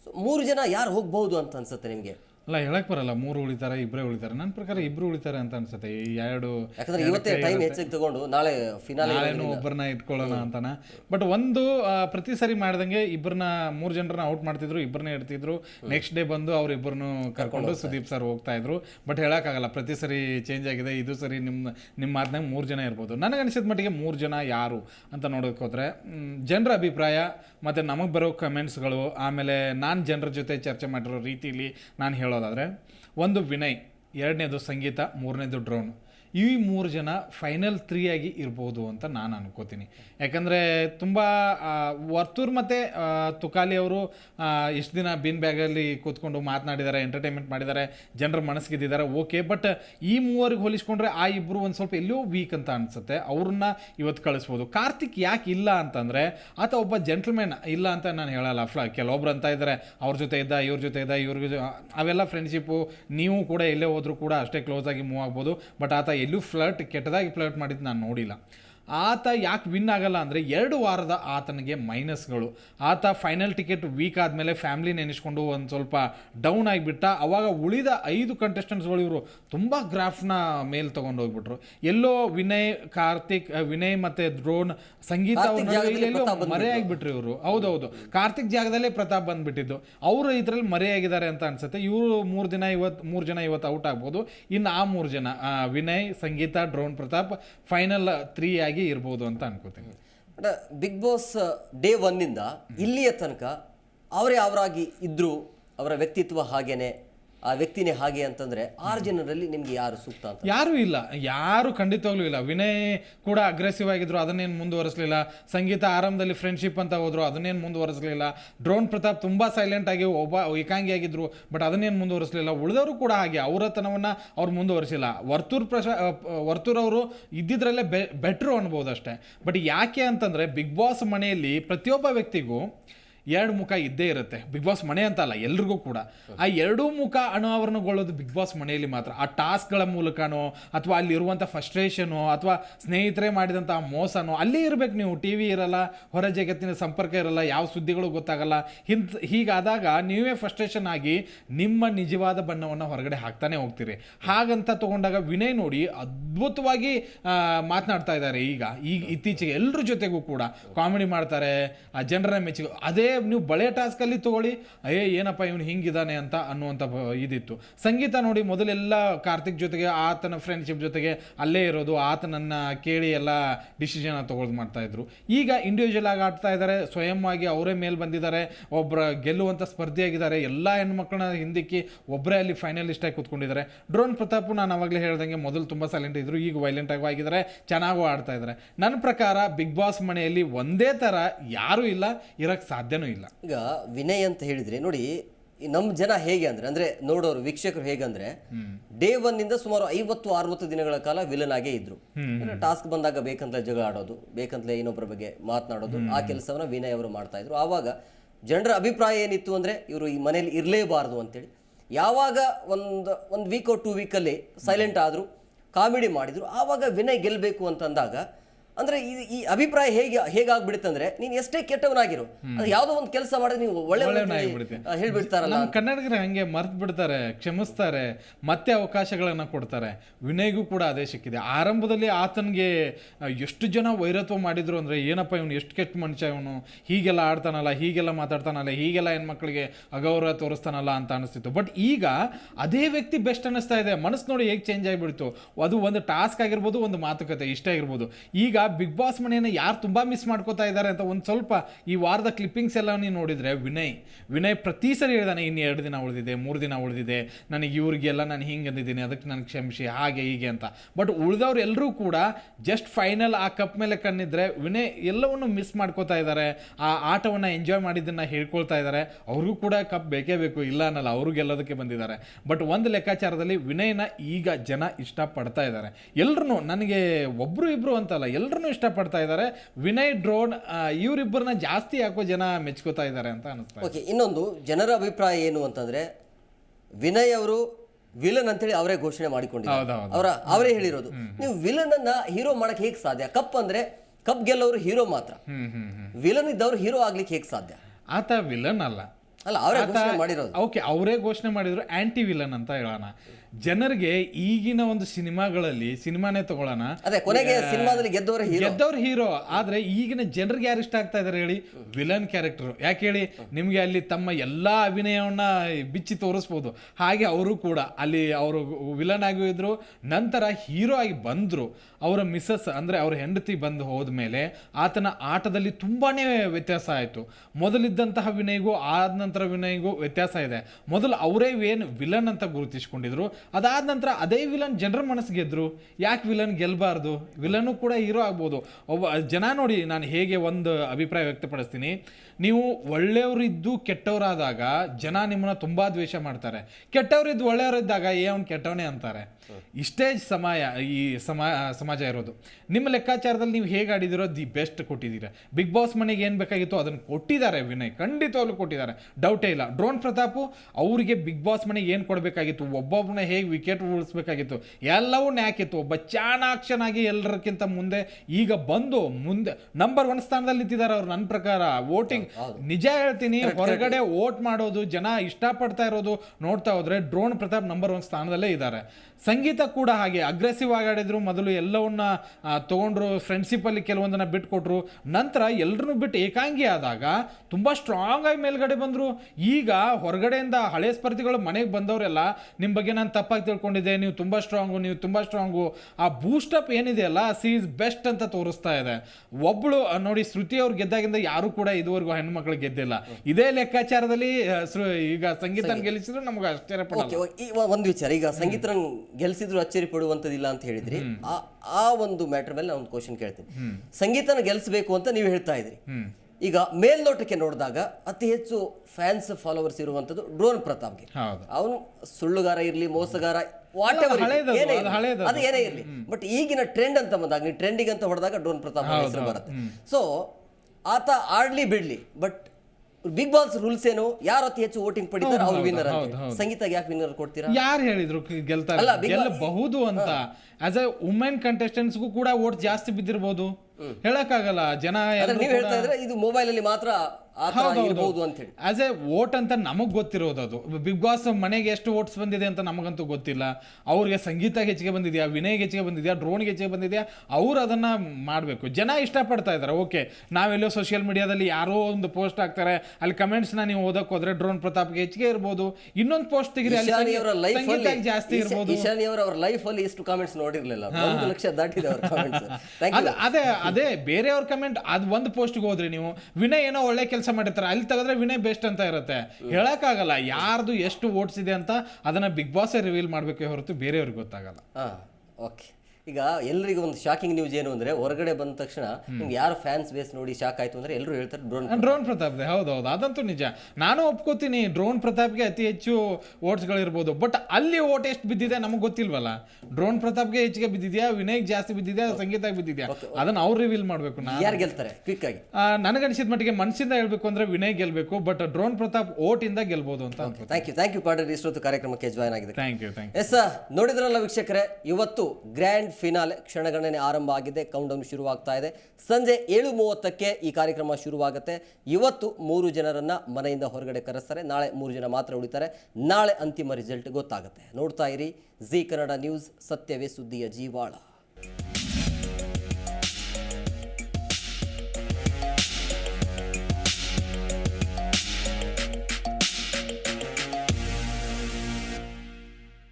ಮೂರು ಜನ ಯಾರು ಹೋಗ್ಬಹುದು ಅಂತ ಅನ್ಸುತ್ತೆ ನಿಮಗೆ? ಅಲ್ಲ ಹೇಳಕ್ ಬರಲ್ಲ. ಮೂರು ಉಳಿತಾರೆ ಇಬ್ಬರೇ ಉಳಿತಾರೆ. ನನ್ನ ಪ್ರಕಾರ ಇಬ್ರು ಉಳಿತಾರೆ ಅಂತ ಅನ್ಸುತ್ತೆ. ಈ ಎರಡು ಯಾಕಂದ್ರೆ ಇವತ್ತೇ ಟೈಮ್ ಹೆಚ್ಚಿಗೆ ತಗೊಂಡು ನಾಳೆ ಫಿನಾಲೆ ನಾಳೆನೂ ಒಬ್ಬರನ್ನ ಇಟ್ಕೊಳ್ಳೋಣ ಅಂತಾನ. ಬಟ್ ಒಂದು ಆ, ಪ್ರತಿ ಸರಿ ಮಾಡ್ದಂಗೆ ಇಬ್ಬರನ್ನ ಮೂರು ಜನರನ್ನ ಔಟ್ ಮಾಡ್ತಿದ್ರು ಇಬ್ಬರನ್ನ ಇಡ್ತಿದ್ರು. ನೆಕ್ಸ್ಟ್ ಡೇ ಬಂದು ಅವ್ರ ಇಬ್ಬರನ್ನು ಕರ್ಕೊಂಡು ಸುದೀಪ್ ಸರ್ ಹೋಗ್ತಾ ಇದ್ರು. ಬಟ್ ಹೇಳಕ್ಕಾಗಲ್ಲ ಪ್ರತಿ ಸರಿ ಚೇಂಜ್ ಆಗಿದೆ ಇದು ಸರಿ ನಿಮ್ಮ ನಿಮ್ಮ ಮಾತನಾಗ ಮೂರು ಜನ ಇರ್ಬೋದು. ನನಗೆ ಅನಿಸಿದ ಮಟ್ಟಿಗೆ ಮೂರು ಜನ ಯಾರು ಅಂತ ನೋಡೋಕೆ ಹೋದ್ರೆ ಜನರ ಅಭಿಪ್ರಾಯ ಮತ್ತು ನಮಗೆ ಬರೋ ಕಮೆಂಟ್ಸ್ಗಳು ಆಮೇಲೆ ನಾನು ಜನರ ಜೊತೆ ಚರ್ಚೆ ಮಾಡಿರೋ ರೀತಿಲಿ ನಾನು ಹೇಳೋದಾದರೆ, ಒಂದು ವಿನಯ್, ಎರಡನೇದು ಸಂಗೀತ, ಮೂರನೇದು ಡ್ರೋನ್ ಈ ಮೂರು ಜನ ಫೈನಲ್ ತ್ರೀ ಆಗಿ ಇರ್ಬೋದು ಅಂತ ನಾನು ಅನ್ಕೋತೀನಿ. ಯಾಕಂದರೆ ತುಂಬ ವರ್ತೂರ್ ಮತ್ತು ತುಕಾಲಿ ಅವರು ಎಷ್ಟು ದಿನ ಬಿನ್ ಬ್ಯಾಗಲ್ಲಿ ಕೂತ್ಕೊಂಡು ಮಾತನಾಡಿದ್ದಾರೆ ಎಂಟರ್ಟೈನ್ಮೆಂಟ್ ಮಾಡಿದ್ದಾರೆ ಜನರ ಮನಸ್ಸಿಗಿದ್ದಾರೆ ಓಕೆ ಬಟ್ ಈ ಮೂವರಿಗೆ ಹೋಲಿಸ್ಕೊಂಡ್ರೆ ಆ ಇಬ್ಬರು ಒಂದು ಸ್ವಲ್ಪ ಎಲ್ಲೋ ವೀಕ್ ಅಂತ ಅನಿಸುತ್ತೆ. ಅವ್ರನ್ನ ಇವತ್ತು ಕಳಿಸ್ಬೋದು. ಕಾರ್ತಿಕ್ ಯಾಕೆ ಇಲ್ಲ ಅಂತಂದರೆ, ಆತ ಒಬ್ಬ ಜೆಂಟ್ಲ್ಮೆನ್ ಇಲ್ಲ ಅಂತ ನಾನು ಹೇಳಲ್ಲ. ಫ್ಲ ಕೆಲವೊಬ್ರು ಅಂತ ಇದ್ದಾರೆ ಅವ್ರ ಜೊತೆ ಇದ್ದ, ಇವ್ರ ಜೊತೆ ಇದ್ದ, ಇವ್ರಿಗೆ ಜೊ- ಅವೆಲ್ಲ ಫ್ರೆಂಡ್ಶಿಪ್ಪು ನೀವು ಕೂಡ ಎಲ್ಲೇ ಹೋದರೂ ಕೂಡ ಅಷ್ಟೇ ಕ್ಲೋಸ್ ಆಗಿ ಮೂವ್ ಆಗ್ಬೋದು. ಬಟ್ ಆತ ಎಲ್ಲೂ ಫ್ಲರ್ಟ್ ಕೆಟ್ಟದಾಗಿ ಫ್ಲರ್ಟ್ ಮಾಡಿದ್ದು ನಾನು ನೋಡಿಲ್ಲ. ಆತ ಯಾಕೆ ವಿನ್ ಆಗಲ್ಲ ಅಂದರೆ ಎರಡು ವಾರದ ಆತನಿಗೆ ಮೈನಸ್ಗಳು ಆತ ಫೈನಲ್ ಟಿಕೆಟ್ ವೀಕ್ ಆದಮೇಲೆ ಫ್ಯಾಮ್ಲಿ ನೆನೆಸ್ಕೊಂಡು ಒಂದು ಸ್ವಲ್ಪ ಡೌನ್ ಆಗಿಬಿಟ್ಟ. ಅವಾಗ ಉಳಿದ ಐದು ಕಂಟೆಸ್ಟೆಂಟ್ಸ್ಗಳು ಇವರು ತುಂಬ ಗ್ರಾಫ್ನ ಮೇಲೆ ತೊಗೊಂಡು ಹೋಗ್ಬಿಟ್ರು. ಎಲ್ಲೋ ವಿನಯ್ ಕಾರ್ತಿಕ್ ವಿನಯ್ ಮತ್ತು ಡ್ರೋನ್ ಸಂಗೀತ ಅವ್ರ ಕಾರ್ತಿಕ್ ನಡುವೆ ಜಾಗದಲ್ಲಿ ಎಲ್ಲೋ ಪ್ರತಾಪ್ ಮರೆ ಆಗಿಬಿಟ್ರು ಇವರು. ಹೌದೌದು. ಕಾರ್ತಿಕ್ ಜಾಗದಲ್ಲೇ ಪ್ರತಾಪ್ ಬಂದ್ಬಿಟ್ಟಿದ್ದು. ಅವರು ಇದರಲ್ಲಿ ಮರೆಯಾಗಿದ್ದಾರೆ ಅಂತ ಅನ್ಸುತ್ತೆ. ಇವರು ಮೂರು ದಿನ ಇವತ್ತು ಮೂರು ಜನ ಇವತ್ತು ಔಟ್ ಆಗ್ಬೋದು. ಇನ್ನು ಆ ಮೂರು ಜನ Vinay Sangeetha drone Pratap final three ಆಗಿ ಇರ್ಬೋದು ಅಂತ ಅನ್ಕೋತೀನಿ. ಬಿಗ್ ಬಾಸ್ ಡೇ ಒನ್ನಿಂದ ಇಲ್ಲಿಯ ತನಕ ಅವರೇ ಅವರಾಗಿ ಇದ್ದರೂ ಅವರ ವ್ಯಕ್ತಿತ್ವ ಹಾಗೇನೆ ಆ ವ್ಯಕ್ತಿನೇ ಹಾಗೆ ಅಂತಂದ್ರೆ ಆರು ಜನರಲ್ಲಿ ನಿಮ್ಗೆ ಯಾರು ಸೂಕ್ತ ಅಂತ? ಯಾರು ಇಲ್ಲ. ಯಾರು ಖಂಡಿತವಾಗ್ಲೂ ಇಲ್ಲ. ವಿನಯ್ ಕೂಡ ಅಗ್ರೆಸಿವ್ ಆಗಿದ್ರು, ಅದನ್ನೇನು ಮುಂದುವರಿಸಲಿಲ್ಲ. ಸಂಗೀತ ಆರಂಭದಲ್ಲಿ ಫ್ರೆಂಡ್ಶಿಪ್ ಅಂತ ಹೋದ್ರು, ಅದನ್ನೇನು ಮುಂದುವರಿಸಲಿಲ್ಲ. ಡ್ರೋನ್ ಪ್ರತಾಪ್ ತುಂಬ ಸೈಲೆಂಟ್ ಆಗಿ ಒಬ್ಬ ಏಕಾಂಗಿ ಆಗಿದ್ರು ಬಟ್ ಅದನ್ನೇನು ಮುಂದುವರಿಸಲಿಲ್ಲ. ಉಳಿದವರು ಕೂಡ ಹಾಗೆ. ಅವರತನವನ್ನು ಅವ್ರು ಮುಂದುವರಿಸಿಲ್ಲ. ವರ್ತೂರ್ ಪ್ರಶಾ ವರ್ತೂರ್ ಅವರು ಇದ್ದಿದ್ರಲ್ಲೇ ಬೆ ಬೆಟ್ರು ಅನ್ಬೋದು ಅಷ್ಟೇ. ಬಟ್ ಯಾಕೆ ಅಂತಂದರೆ ಬಿಗ್ ಬಾಸ್ ಮನೆಯಲ್ಲಿ ಪ್ರತಿಯೊಬ್ಬ ವ್ಯಕ್ತಿಗೂ ಎರಡು ಮುಖ ಇದ್ದೇ ಇರುತ್ತೆ. ಬಿಗ್ ಬಾಸ್ ಮನೆ ಅಂತ ಅಲ್ಲ ಎಲ್ರಿಗೂ ಕೂಡ. ಆ ಎರಡೂ ಮುಖ ಅನಾವರಣಗೊಳ್ಳೋದು ಬಿಗ್ ಬಾಸ್ ಮನೆಯಲ್ಲಿ ಮಾತ್ರ. ಆ ಟಾಸ್ಕ್ಗಳ ಮೂಲಕನೋ ಅಥವಾ ಅಲ್ಲಿರುವಂಥ ಫಸ್ಟ್ರೇಷನು ಅಥವಾ ಸ್ನೇಹಿತರೆ ಮಾಡಿದಂಥ ಮೋಸನೋ ಅಲ್ಲೇ ಇರಬೇಕು ನೀವು. ಟಿ ವಿ ಇರಲ್ಲ ಹೊರ ಜಗತ್ತಿನ ಸಂಪರ್ಕ ಇರಲ್ಲ ಯಾವ ಸುದ್ದಿಗಳು ಗೊತ್ತಾಗಲ್ಲ. ಹಿಂತ್ ಹೀಗಾದಾಗ ನೀವೇ ಫಸ್ಟ್ರೇಷನ್ ಆಗಿ ನಿಮ್ಮ ನಿಜವಾದ ಬಣ್ಣವನ್ನು ಹೊರಗಡೆ ಹಾಕ್ತಾನೆ ಹೋಗ್ತೀರಿ. ಹಾಗಂತ ತಗೊಂಡಾಗ ವಿನಯ್ ನೋಡಿ ಅದ್ಭುತವಾಗಿ ಮಾತನಾಡ್ತಾ ಇದ್ದಾರೆ ಈಗ. ಈಗ ಇತ್ತೀಚೆಗೆ ಎಲ್ಲರ ಜೊತೆಗೂ ಕೂಡ ಕಾಮಿಡಿ ಮಾಡ್ತಾರೆ ಆ ಜನರ ಮೆಚ್ಚುಗೆ ಅದೇ ನೀವು ಬಳೆ ಟಾಸ್ಕಲ್ಲಿ ತಗೊಳ್ಳಿ, ಅಯ್ಯೇ, ಏನಪ್ಪ ಇವನು ಹಿಂಗಿದ್ದಾನೆ ಅಂತ ಅನ್ನುವಂಥ ಇದಿತ್ತು. ಸಂಗೀತ ನೋಡಿ ಮೊದಲೆಲ್ಲ ಕಾರ್ತಿಕ್ ಜೊತೆಗೆ, ಆತನ ಫ್ರೆಂಡ್ಶಿಪ್ ಜೊತೆಗೆ ಅಲ್ಲೇ ಇರೋದು, ಆತನನ್ನು ಕೇಳಿ ಎಲ್ಲ ಡಿಸಿಷನ್ ತೊಗೊಳ್ದು ಮಾಡ್ತಾಯಿದ್ರು ಈಗ ಇಂಡಿವಿಜುವಲ್ ಆಗಿ ಆಡ್ತಾ ಇದ್ದಾರೆ ಸ್ವಯಂವಾಗಿ ಅವರೇ ಮೇಲೆ ಬಂದಿದ್ದಾರೆ ಒಬ್ಬರ ಗೆಲ್ಲುವಂಥ ಸ್ಪರ್ಧಿಯಾಗಿದ್ದಾರೆ ಎಲ್ಲ ಹೆಣ್ಮಕ್ಳನ್ನ ಹಿಂದಿಕ್ಕಿ ಒಬ್ಬರೇ ಅಲ್ಲಿ ಫೈನಲಿಸ್ಟ್ ಆಗಿ ಕೂತ್ಕೊಂಡಿದ್ದಾರೆ ಡ್ರೋನ್ ಪ್ರತಾಪ್ ನಾನು ಅವಾಗಲೇ ಹೇಳ್ದಂಗೆ ಮೊದಲು ತುಂಬ ಸೈಲೆಂಟ್ ಇದ್ದರು ಈಗ ವೈಲೆಂಟ್ ಆಗಿ ಆಗಿದ್ದಾರೆ ಚೆನ್ನಾಗೂ ಆಡ್ತಾ ಇದ್ದಾರೆ ನನ್ನ ಪ್ರಕಾರ ಬಿಗ್ ಬಾಸ್ ಮನೆಯಲ್ಲಿ ಒಂದೇ ಥರ ಯಾರೂ ಇಲ್ಲ ಇರೋಕ್ಕೆ ಸಾಧ್ಯನೂ ಇಲ್ಲ. ಈಗ ವಿನಯ್ ಅಂತ ಹೇಳಿದ್ರೆ ನೋಡಿ ಈ ನಮ್ಮ ಜನ ಹೇಗೆ ಅಂದ್ರೆ ಅಂದ್ರೆ ನೋಡೋರು ವೀಕ್ಷಕರು ಹೇಗಂದ್ರೆ ಡೇ ಒನ್ ಇಂದ ಸುಮಾರು ಐವತ್ತು ಅರವತ್ತು ದಿನಗಳ ಕಾಲ ವಿಲನ್ ಆಗೇ ಇದ್ರು. ಟಾಸ್ಕ್ ಬಂದಾಗ ಬೇಕಂತಲೇ ಜಗಳ ಆಡೋದು ಬೇಕಂತಲೇ ಇನ್ನೊಬ್ಬರ ಬಗ್ಗೆ ಮಾತನಾಡೋದು ಆ ಕೆಲಸವನ್ನ ವಿನಯ್ ಅವರು ಮಾಡ್ತಾ ಇದ್ರು. ಆವಾಗ ಜನರ ಅಭಿಪ್ರಾಯ ಏನಿತ್ತು ಅಂದ್ರೆ ಇವರು ಈ ಮನೇಲಿ ಇರಲೇಬಾರದು ಅಂತೇಳಿ. ಯಾವಾಗ ಒಂದು ಒಂದು ವೀಕ್ ಟೂ ವೀಕಲ್ಲಿ ಸೈಲೆಂಟ್ ಆದ್ರು ಕಾಮಿಡಿ ಮಾಡಿದ್ರು. ಆವಾಗ ವಿನಯ್ ಗೆಲ್ಲಬೇಕು ಅಂತಂದಾಗ ಅಂದ್ರೆ ಈ ಈ ಅಭಿಪ್ರಾಯ ಹೇಗೆ ಹೇಗಾಗ್ಬಿಡುತ್ತೆ ಅಂದ್ರೆ ನೀನು ಎಷ್ಟೇ ಕೆಟ್ಟವನಾಗಿರು ಅದು ಯಾವುದೋ ಒಂದು ಕೆಲಸ ಮಾಡಿದ್ರೆ ನೀವು ಒಳ್ಳೆ. ಹೇಳ್ಬಿಡ್ತಾರಲ್ಲ. ನಮ್ಮ ಕನ್ನಡಿಗರು ಹಂಗೆ ಮರ್ತ್ ಬಿಡ್ತಾರೆ ಕ್ಷಮಿಸ್ತಾರೆ ಮತ್ತೆ ಅವಕಾಶಗಳನ್ನ ಕೊಡ್ತಾರೆ. ವಿನಯ್ಗೂ ಕೂಡ ಅದೇ ಸಿಕ್ಕಿದೆ. ಆರಂಭದಲ್ಲಿ ಆತನಿಗೆ ಎಷ್ಟು ಜನ ವೈರತ್ವ ಮಾಡಿದ್ರು ಅಂದ್ರೆ ಏನಪ್ಪ ಇವನು ಎಷ್ಟು ಕೆಟ್ಟ ಮನುಷ್ಯ ಇವನು? ಹೀಗೆಲ್ಲ ಆಡ್ತಾನಲ್ಲ ಹೀಗೆಲ್ಲ ಮಾತಾಡ್ತಾನಲ್ಲ ಹೀಗೆಲ್ಲ ಹೆಣ್ಮಕ್ಳಿಗೆ ಅಗೌರವ ತೋರಿಸ್ತಾನಲ್ಲ ಅಂತ ಅನಿಸ್ತಿತ್ತು. ಬಟ್ ಈಗ ಅದೇ ವ್ಯಕ್ತಿ ಬೆಸ್ಟ್ ಅನ್ನಿಸ್ತಾ ಇದೆ. ಮನಸ್ಸು ನೋಡಿ ಹೇಗೆ ಚೇಂಜ್ ಆಗಿಬಿಡ್ತು? ಅದು ಒಂದು ಟಾಸ್ಕ್ ಆಗಿರ್ಬೋದು ಒಂದು ಮಾತುಕತೆ ಇಷ್ಟ ಆಗಿರ್ಬೋದು. ಈಗ ಬಿಗ್ ಬಾಸ್ ಮನೆಯನ್ನು ಯಾರು ತುಂಬ ಮಿಸ್ ಮಾಡ್ಕೋತಾ ಇದ್ದಾರೆ ಅಂತ ಒಂದು ಸ್ವಲ್ಪ ಈ ವಾರದ ಕ್ಲಿಪ್ಪಿಂಗ್ಸ್ ಎಲ್ಲ ನೀವು ನೋಡಿದರೆ ವಿನಯ್. ವಿನಯ್ ಪ್ರತಿ ಸರಿ ಹೇಳಿದಾನೆ, ಇನ್ನು ಎರಡು ದಿನ ಉಳಿದಿದೆ, ಮೂರು ದಿನ ಉಳಿದಿದೆ, ನನಗೆ ಇವ್ರಿಗೆಲ್ಲ ನಾನು ಹಿಂಗೆ ಅಂದಿದ್ದೀನಿ, ಅದಕ್ಕೆ ನನಗೆ ಕ್ಷಮಿಸಿ, ಹಾಗೆ, ಹೀಗೆ ಅಂತ. ಬಟ್ ಉಳಿದವ್ರು ಎಲ್ಲರೂ ಕೂಡ ಜಸ್ಟ್ ಫೈನಲ್ ಆ ಕಪ್ ಮೇಲೆ ಕಣ್ಣಿದ್ರೆ ವಿನಯ್ ಎಲ್ಲವನ್ನು ಮಿಸ್ ಮಾಡ್ಕೋತಾ ಇದ್ದಾರೆ ಆ ಆಟವನ್ನು ಎಂಜಾಯ್ ಮಾಡಿದ್ದನ್ನು ಹೇಳ್ಕೊಳ್ತಾ ಇದ್ದಾರೆ ಅವ್ರಿಗೂ ಕೂಡ ಕಪ್ ಬೇಕೇ ಬೇಕು, ಇಲ್ಲ ಅನ್ನಲ್ಲ, ಅವರು ಗೆಲ್ಲೋದಕ್ಕೆ ಬಂದಿದ್ದಾರೆ. ಬಟ್ ಒಂದು ಲೆಕ್ಕಾಚಾರದಲ್ಲಿ ವಿನಯ್ನ ಈಗ ಜನ ಇಷ್ಟಪಡ್ತಾ ಇದ್ದಾರೆ ಎಲ್ಲರೂ ನನಗೆ ಒಬ್ಬರು ಇಬ್ಬರು ಅಂತಲ್ಲ ಎಲ್ರೂ ಇಷ್ಟಪಡ್ತಾ ಇದ್ದಾರೆ. ವಿನಯ್ ಡ್ರೋನ್ ಇವರಿಬ್ಬರನ್ನ ಜಾಸ್ತಿ ಯಾಕೋ ಜನ ಮೆಚ್ಕೋತಾ ಇದ್ದಾರೆ ಅಂತ ಅನಿಸ್ತಾ ಓಕೆ ಇನ್ನೊಂದು ಜನರ ಅಭಿಪ್ರಾಯ ಏನು ಅಂತಂದ್ರೆ ವಿನಯ್ ಅವರು ವಿಲನ್ ಅಂತೇಳಿ ಅವರೇ ಘೋಷಣೆ ಮಾಡಿಕೊಂಡಿದ್ದಾರೆ. ಅವರ ಅವರೇ ಹೇಳಿರೋದು. ನೀವು ವಿಲನ್ ಅನ್ನ ಹೀರೋ ಮಾಡಕ್ ಹೇಗೆ ಸಾಧ್ಯ? ಕಪ್ ಅಂದ್ರೆ ಕಪ್ ಗೆಲ್ಲೋರು ಹೀರೋ ಮಾತ್ರ. ವಿಲನ್ ಇದ್ದವ್ರು ಹೀರೋ ಆಗ್ಲಿಕ್ಕೆ ಹೇಗೆ ಸಾಧ್ಯ? ಆತ ವಿಲನ್ ಅಲ್ಲ. ಅಲ್ಲ ಅವರೇ ಘೋಷಣೆ ಮಾಡಿರೋದು. ಓಕೆ ಅವರೇ ಘೋಷಣೆ ಮಾಡಿದ್ರು ಆಂಟಿ ವಿಲನ್ ಅಂತ ಹೇಳೋಣ. ಜನರಿಗೆ ಈಗಿನ ಒಂದು ಸಿನಿಮಾಗಳಲ್ಲಿ ಸಿನಿಮಾನೇ ತಗೊಳ್ಳೋಣ. ಅದೇ ಕೊನೆಗೆ ಸಿನಿಮಾದಲ್ಲಿ ಗೆದ್ದವರು ಹೀರೋ. ಗೆದ್ದವ್ರು ಹೀರೋ. ಆದ್ರೆ ಈಗಿನ ಜನರಿಗೆ ಯಾರು ಇಷ್ಟ ಆಗ್ತಾ ಇದಾರೆ ಹೇಳಿ? Villain character. ಯಾಕೆ ಹೇಳಿ? ನಿಮ್ಗೆ ಅಲ್ಲಿ ತಮ್ಮ ಎಲ್ಲಾ ಅಭಿನಯವನ್ನ ಬಿಚ್ಚಿ ತೋರಿಸ್ಬೋದು. ಹಾಗೆ ಅವರು ಕೂಡ ಅಲ್ಲಿ ಅವರು ವಿಲನ್ ಆಗಿ ಇದ್ರು ನಂತರ ಹೀರೋ ಆಗಿ ಬಂದ್ರು. ಅವರ ಮಿಸಸ್ ಅಂದ್ರೆ ಅವ್ರ ಹೆಂಡತಿ ಬಂದು ಹೋದ್ಮೇಲೆ ಆತನ ಆಟದಲ್ಲಿ ತುಂಬಾನೇ ವ್ಯತ್ಯಾಸ ಆಯಿತು. ಮೊದಲಿದ್ದಂತಹ ವಿನಯ್ಗೂ ಆದ ನಂತರ ವಿನಯ್ಗೂ ವ್ಯತ್ಯಾಸ ಇದೆ. ಮೊದಲು ಅವರೇ ಏನು ವಿಲನ್ ಅಂತ ಗುರುತಿಸ್ಕೊಂಡಿದ್ರು. ಅದಾದ ನಂತರ ಅದೇ ವಿಲನ್ ಜನರ ಮನಸ್ಸು ಗೆದ್ರು. ಯಾಕೆ ವಿಲನ್ ಗೆಲ್ಲಬಾರ್ದು ವಿಲನ್ನು ಕೂಡ ಹೀರೋ ಆಗ್ಬೋದು. ಒಬ್ಬ, ಜನ ನೋಡಿ ನಾನು ಹೇಗೆ ಒಂದು ಅಭಿಪ್ರಾಯ ವ್ಯಕ್ತಪಡಿಸ್ತೀನಿ. ನೀವು ಒಳ್ಳೆಯವರಿದ್ದು ಕೆಟ್ಟವರಾದಾಗ ಜನ ನಿಮ್ಮನ್ನ ತುಂಬ ದ್ವೇಷ ಮಾಡ್ತಾರೆ. ಕೆಟ್ಟವರಿದ್ದು ಒಳ್ಳೆಯವರಿದ್ದಾಗ, ಏ, ಅವ್ನು ಕೆಟ್ಟವನೇ ಅಂತಾರೆ. ಇಷ್ಟೇ ಸಮಯ ಈ ಸಮಾ ಸಮಾಜ ಇರೋದು. ನಿಮ್ಮ ಲೆಕ್ಕಾಚಾರದಲ್ಲಿ ನೀವು ಹೇಗೆ ಆಡಿದಿರೋ ದಿ ಬೆಸ್ಟ್ ಕೊಟ್ಟಿದ್ದೀರಾ? ಬಿಗ್ ಬಾಸ್ ಮನೆಗೆ ಏನು ಬೇಕಾಗಿತ್ತು ಅದನ್ನು ಕೊಟ್ಟಿದ್ದಾರೆ ವಿನಯ್ ಖಂಡಿತವಾಗ್ಲೂ ಕೊಟ್ಟಿದ್ದಾರೆ. ಡೌಟೇ ಇಲ್ಲ. ಡ್ರೋನ್ ಪ್ರತಾಪು ಅವರಿಗೆ ಬಿಗ್ ಬಾಸ್ ಮನೆಗೆ ಏನು ಕೊಡಬೇಕಾಗಿತ್ತು? ಒಬ್ಬೊಬ್ಬನ ಹೇಗೆ ವಿಕೆಟ್ ಉಳಿಸ್ಬೇಕಾಗಿತ್ತು? ಎಲ್ಲವೂ ನ್ಯಾಕಿತ್ತು ಒಬ್ಬ ಚಾಣಾಕ್ಷನಾಗಿ ಎಲ್ಲರಕ್ಕಿಂತ ಮುಂದೆ ಈಗ ಬಂದು ಮುಂದೆ ನಂಬರ್ ಒನ್ ಸ್ಥಾನದಲ್ಲಿ ನಿಂತಿದ್ದಾರೆ ಅವ್ರು ನನ್ನ ಪ್ರಕಾರ. ವೋಟಿಂಗ್ ನಿಜ ಹೇಳ್ತೀನಿ ಹೊರಗಡೆ ವೋಟ್ ಮಾಡೋದು ಜನ ಇಷ್ಟಪಡ್ತಾ ಇರೋದು ನೋಡ್ತಾ ಹೋದ್ರೆ ಡ್ರೋನ್ ಪ್ರತಾಪ್ ನಂಬರ್ ಒನ್ ಸ್ಥಾನದಲ್ಲೇ ಇದ್ದಾರೆ. ಸಂಗೀತ ಕೂಡ ಹಾಗೆ. ಅಗ್ರೆಸಿವ್ ಆಗಿ ಆಡಿದ್ರು ಮೊದಲು ಎಲ್ಲವನ್ನ ತಗೊಂಡ್ರು ಫ್ರೆಂಡ್ಶಿಪ್ ಅಲ್ಲಿ ಕೆಲವೊಂದನ್ನ ಬಿಟ್ಕೊಟ್ರು. ನಂತರ ಎಲ್ಲರೂ ಬಿಟ್ಟು ಏಕಾಂಗಿ ಆದಾಗ ತುಂಬಾ ಸ್ಟ್ರಾಂಗ್ ಆಗಿ ಮೇಲ್ಗಡೆ ಬಂದ್ರು. ಈಗ ಹೊರಗಡೆಯಿಂದ ಹಳೆ ಸ್ಪರ್ಧಿಗಳು ಮನೆಗೆ ಬಂದವರೆಲ್ಲ ನಿಮ್ಮ ಬಗ್ಗೆ ನಾನು ತಪ್ಪಾಗಿ ತಿಳ್ಕೊಂಡಿದ್ದೆ ನೀವು ತುಂಬಾ ಸ್ಟ್ರಾಂಗು ನೀವು ತುಂಬಾ ಸ್ಟ್ರಾಂಗು ಆ ಬೂಸ್ಟಪ್ ಏನಿದೆಯಲ್ಲ ಸಿ ಇಸ್ ಬೆಸ್ಟ್ ಅಂತ ತೋರಿಸ್ತಾ ಇದೆ. ಒಬ್ಬಳು ನೋಡಿ ಶ್ರುತಿ ಅವ್ರು ಗೆದ್ದಾಗಿಂದ ಯಾರು ಕೂಡ ಇದುವರೆಗೂ ಹೆಣ್ಮಕ್ಳು ಗೆದ್ದಿಲ್ಲ. ಇದೇ ಲೆಕ್ಕಾಚಾರದಲ್ಲಿ ಈಗ ಸಂಗೀತ. ಗೆಲ್ಲಿಸಿದ್ರು ನಮ್ಗೆ ಆಶ್ಚರ್ಯ ಒಂದು ವಿಚಾರ. ಈಗ ಸಂಗೀತನ ಗೆಲ್ಸಿದ್ರು ಅಚ್ಚರಿ ಪಡುವಂತದಿಲ್ಲ ಅಂತ ಹೇಳಿದ್ರಿ. ಆ ಆ ಒಂದು ಮ್ಯಾಟರ್ ಮೇಲೆ ನಾನು ಒಂದು ಕ್ವಶನ್ ಕೇಳ್ತೀನಿ. ಸಂಗೀತನ ಗೆಲ್ಸಬೇಕು ಅಂತ ನೀವು ಹೇಳ್ತಾ ಇದ್ರಿ. ಈಗ ಮೇಲ್ನೋಟಕ್ಕೆ ನೋಡಿದಾಗ ಅತಿ ಹೆಚ್ಚು ಫ್ಯಾನ್ಸ್ ಫಾಲೋವರ್ಸ್ ಇರುವಂತದ್ದು ಡ್ರೋನ್ ಪ್ರತಾಪ್ಗೆ. ಅವನು ಸುಳ್ಳುಗಾರ ಇರ್ಲಿ ಮೋಸಗಾರ ವಾಟ್ ಎವರ್ ಅದು. ಏನೇ ಇರಲಿ. ಬಟ್ ಈಗಿನ ಟ್ರೆಂಡ್ ಅಂತ ಬಂದಾಗ ನೀವು ಟ್ರೆಂಡಿಗೆ ಅಂತ ಹೊಡೆದಾಗ ಡ್ರೋನ್ ಪ್ರತಾಪ್ ಹೆಸರು ಬರುತ್ತೆ. ಸೊ ಆತ ಆಡ್ಲಿ ಬಿಡ್ಲಿ ಬಟ್ ಬಿಗ್ ಬಾಸ್ ರೂಲ್ಸ್ ಏನು? ಯಾರು ಅತಿ ಹೆಚ್ಚು ವೋಟಿಂಗ್ ಪಡಿತಾರೆ ಅವ್ರು ವಿನ್ನರ್ ಅಂತ. ಸಂಗೀತ ಯಾಕೆ ವಿನ್ನರ್ ಕೊಡ್ತೀರಾ? ಯಾರು ಹೇಳಿದ್ರು ಗೆಲ್ತಾರೆ? ಗೆಲ್ಲಬಹುದು ಅಂತ. ಆಸ್ ಎ ವುಮೆನ್ ಕಂಟೆಸ್ಟೆಂಟ್ಸ್ಗೂ ಕೂಡ ವೋಟ್ ಜಾಸ್ತಿ ಬಿದ್ದಿರಬಹುದು ಹೇಳಕ್ಕಾಗಲ್ಲ. ಜನ ನೀವು ಹೇಳ್ತಾ ಇದ್ರೆ ಇದು ಮೊಬೈಲ್ ಅಲ್ಲಿ ಮಾತ್ರ ಇರ್ಬೋದು ಅಂತ ಹೇಳಿ ಆಸ್ ಎ ವೋಟ್ ಅಂತ ನಮಗ್ ಗೊತ್ತಿರೋದು ಅದು. ಬಿಗ್ ಬಾಸ್ ಮನೆಗೆ ಎಷ್ಟು ವೋಟ್ಸ್ ಬಂದಿದೆ ಅಂತ ನಮಗಂತೂ ಗೊತ್ತಿಲ್ಲ. ಅವ್ರಿಗೆ ಸಂಗೀತ ಹೆಚ್ಚಿಗೆ ಬಂದಿದ್ಯಾ ವಿನಯ್ ಹೆಚ್ಚಿಗೆ ಬಂದಿದ್ಯಾ ಡ್ರೋನ್ಗೆ ಹೆಚ್ಚಿಗೆ ಬಂದಿದ್ಯಾ ಅವ್ರು ಅದನ್ನ ಮಾಡಬೇಕು. ಜನ ಇಷ್ಟಪಡ್ತಾ ಇದ್ದಾರೆ. ಓಕೆ ನಾವೆಲ್ಲೋ ಸೋಷಿಯಲ್ ಮೀಡಿಯಾದಲ್ಲಿ ಯಾರೋ ಒಂದು ಪೋಸ್ಟ್ ಹಾಕ್ತಾರೆ ಅಲ್ಲಿ ಕಮೆಂಟ್ಸ್ನ ನೀವು ಓದಕ್ ಹೋದ್ರೆ ಡ್ರೋನ್ ಪ್ರತಾಪ್ಗೆ ಹೆಚ್ಚಿಗೆ ಇರ್ಬೋದು. ಇನ್ನೊಂದು ಪೋಸ್ಟ್ ತೆಗಿರಿ ಅಲ್ಲಿ ಈಶಾನಿ ಅವರ ಲೈಫ್ ಅಲ್ಲಿ ಜಾಸ್ತಿ ಇರ್ಬೋದು. ಈಶಾನಿ ಅವರ ಅವರ ಲೈಫ್ ಅಲ್ಲಿ ಇಷ್ಟು ಕಾಮೆಂಟ್ಸ್ ನೋಡಿರ್ಲಿಲ್ಲ. ಒಂದು ಲಕ್ಷ ದಾಟಿದೆ ಅವ್ರ ಕಾಮೆಂಟ್ಸ್ ಅದೇ ಅದೇ ಬೇರೆಯವ್ರ ಕಮೆಂಟ್ ಅದ್ ಒಂದು ಪೋಸ್ಟ್ಗೆ ಹೋದ್ರಿ ನೀವು. ವಿನಯ್ ಏನೋ ಒಳ್ಳೆ ಕೆಲಸ ಮಾಡಿರ್ತಾರೆ. ಅಲ್ಲಿ ತೆಗೆದ್ರೆ ವಿನಯ್ ಬೆಸ್ಟ್ ಅಂತ ಇರುತ್ತೆ. ಹೇಳಕ್ಕಾಗಲ್ಲ. ಯಾರ್ದು ಎಷ್ಟು ವೋಟ್ಸ್ ಇದೆ ಅಂತ ಅದನ್ನ ಬಿಗ್ ಬಾಸ್ ರಿವೀಲ್ ಮಾಡ್ಬೇಕೇ ಹೊರತು ಬೇರೆಯವ್ರಿಗೆ ಗೊತ್ತಾಗಲ್ಲ. ಓಕೆ ಈಗ ಎಲ್ಲರಿಗೂ ಒಂದು ಶಾಕಿಂಗ್ ನ್ಯೂಸ್ ಏನು ಅಂದ್ರೆ ಹೊರಗಡೆ ಬಂದ ತಕ್ಷಣ ನಿಮ್ಗೆ ಯಾರು ಫ್ಯಾನ್ಸ್ ಬೇಸ್ ನೋಡಿ ಶಾಕ್ ಆಯ್ತು ಅಂದ್ರೆ ಎಲ್ಲರೂ ಹೇಳ್ತಾರೆ ಡ್ರೋನ್ ಡ್ರೋನ್ ಪ್ರತಾಪ್ ಹೌದು ಹೌದು ಅದಂತೂ ನಿಜ. ನಾನು ಒಪ್ಕೋತೀನಿ ಡ್ರೋನ್ ಪ್ರತಾಪ್ಗೆ ಅತಿ ಹೆಚ್ಚು ಓಟ್ಸ್ಗಳಿರ್ಬೋದು ಬಟ್ ಅಲ್ಲಿ ಓಟ್ ಎಷ್ಟು ಬಿದ್ದಿದೆ ನಮಗೆ ಗೊತ್ತಿಲ್ವಲ್ಲ? ಡ್ರೋನ್ ಪ್ರತಾಪ್ಗೆ ಹೆಚ್ಚಿಗೆ ಬಿದ್ದಿದ್ಯಾ? ವಿನಯ್ ಜಾಸ್ತಿ ಬಿದ್ದಿದ್ಯಾ? ಸಂಗೀತ ಬಿದ್ದಿದ್ಯಾ? ಅದನ್ನ ಅವ್ರು ರಿವೀಲ್ ಮಾಡಬೇಕು ನಾನು. ಯಾರು ಗೆಲ್ತಾರೆ? ಕ್ವಿಕ್ ಆಗಿ. ನನಗನ್ಸಿದ ಮಟ್ಟಿಗೆ ಮನಸ್ಸಿಂದ ಹೇಳ್ಬೇಕು ಅಂದ್ರೆ ವಿನಯ್ ಗೆಲ್ಬೇಕು ಬಟ್ ಡ್ರೋನ್ ಪ್ರತಾಪ್ ಓಟ್ ಇಂದ ಗೆಲ್ಬಹುದು ಅಂತ thank you thank you Patil ಇಷ್ಟೊತ್ತು ಕಾರ್ಯಕ್ರಮಕ್ಕೆ ಜಾಯ್ನ್ ಆಗಿದೆ ಥ್ಯಾಂಕ್ ಯು ಥ್ಯಾಂಕ್ ಎಸ್ ನೋಡಿದ್ರಲ್ಲ ವೀಕ್ಷಕರೇ ಇವತ್ತು ಗ್ರ್ಯಾಂಡ್ ಫಿನಾಲೆ ಕ್ಷಣಗಣನೆ ಆರಂಭ ಆಗಿದೆ ಕೌಂಟೌನ್ ಶುರುವಾಗ್ತಾ ಇದೆ. ಸಂಜೆ ಏಳು ಮೂವತ್ತಕ್ಕೆ ಈ ಕಾರ್ಯಕ್ರಮ ಶುರುವಾಗುತ್ತೆ. ಇವತ್ತು ಮೂರು ಜನರನ್ನು ಮನೆಯಿಂದ ಹೊರಗಡೆ ಕರೆಸ್ತಾರೆ. ನಾಳೆ ಮೂರು ಜನ ಮಾತ್ರ ಉಳಿತಾರೆ. ನಾಳೆ ಅಂತಿಮ ರಿಸಲ್ಟ್ ಗೊತ್ತಾಗುತ್ತೆ. ನೋಡ್ತಾ ಇರಿ, ಜಿ ಕನ್ನಡ ನ್ಯೂಸ್, ಸತ್ಯವೇ ಸುದ್ದಿಯ ಜೀವಾಳ.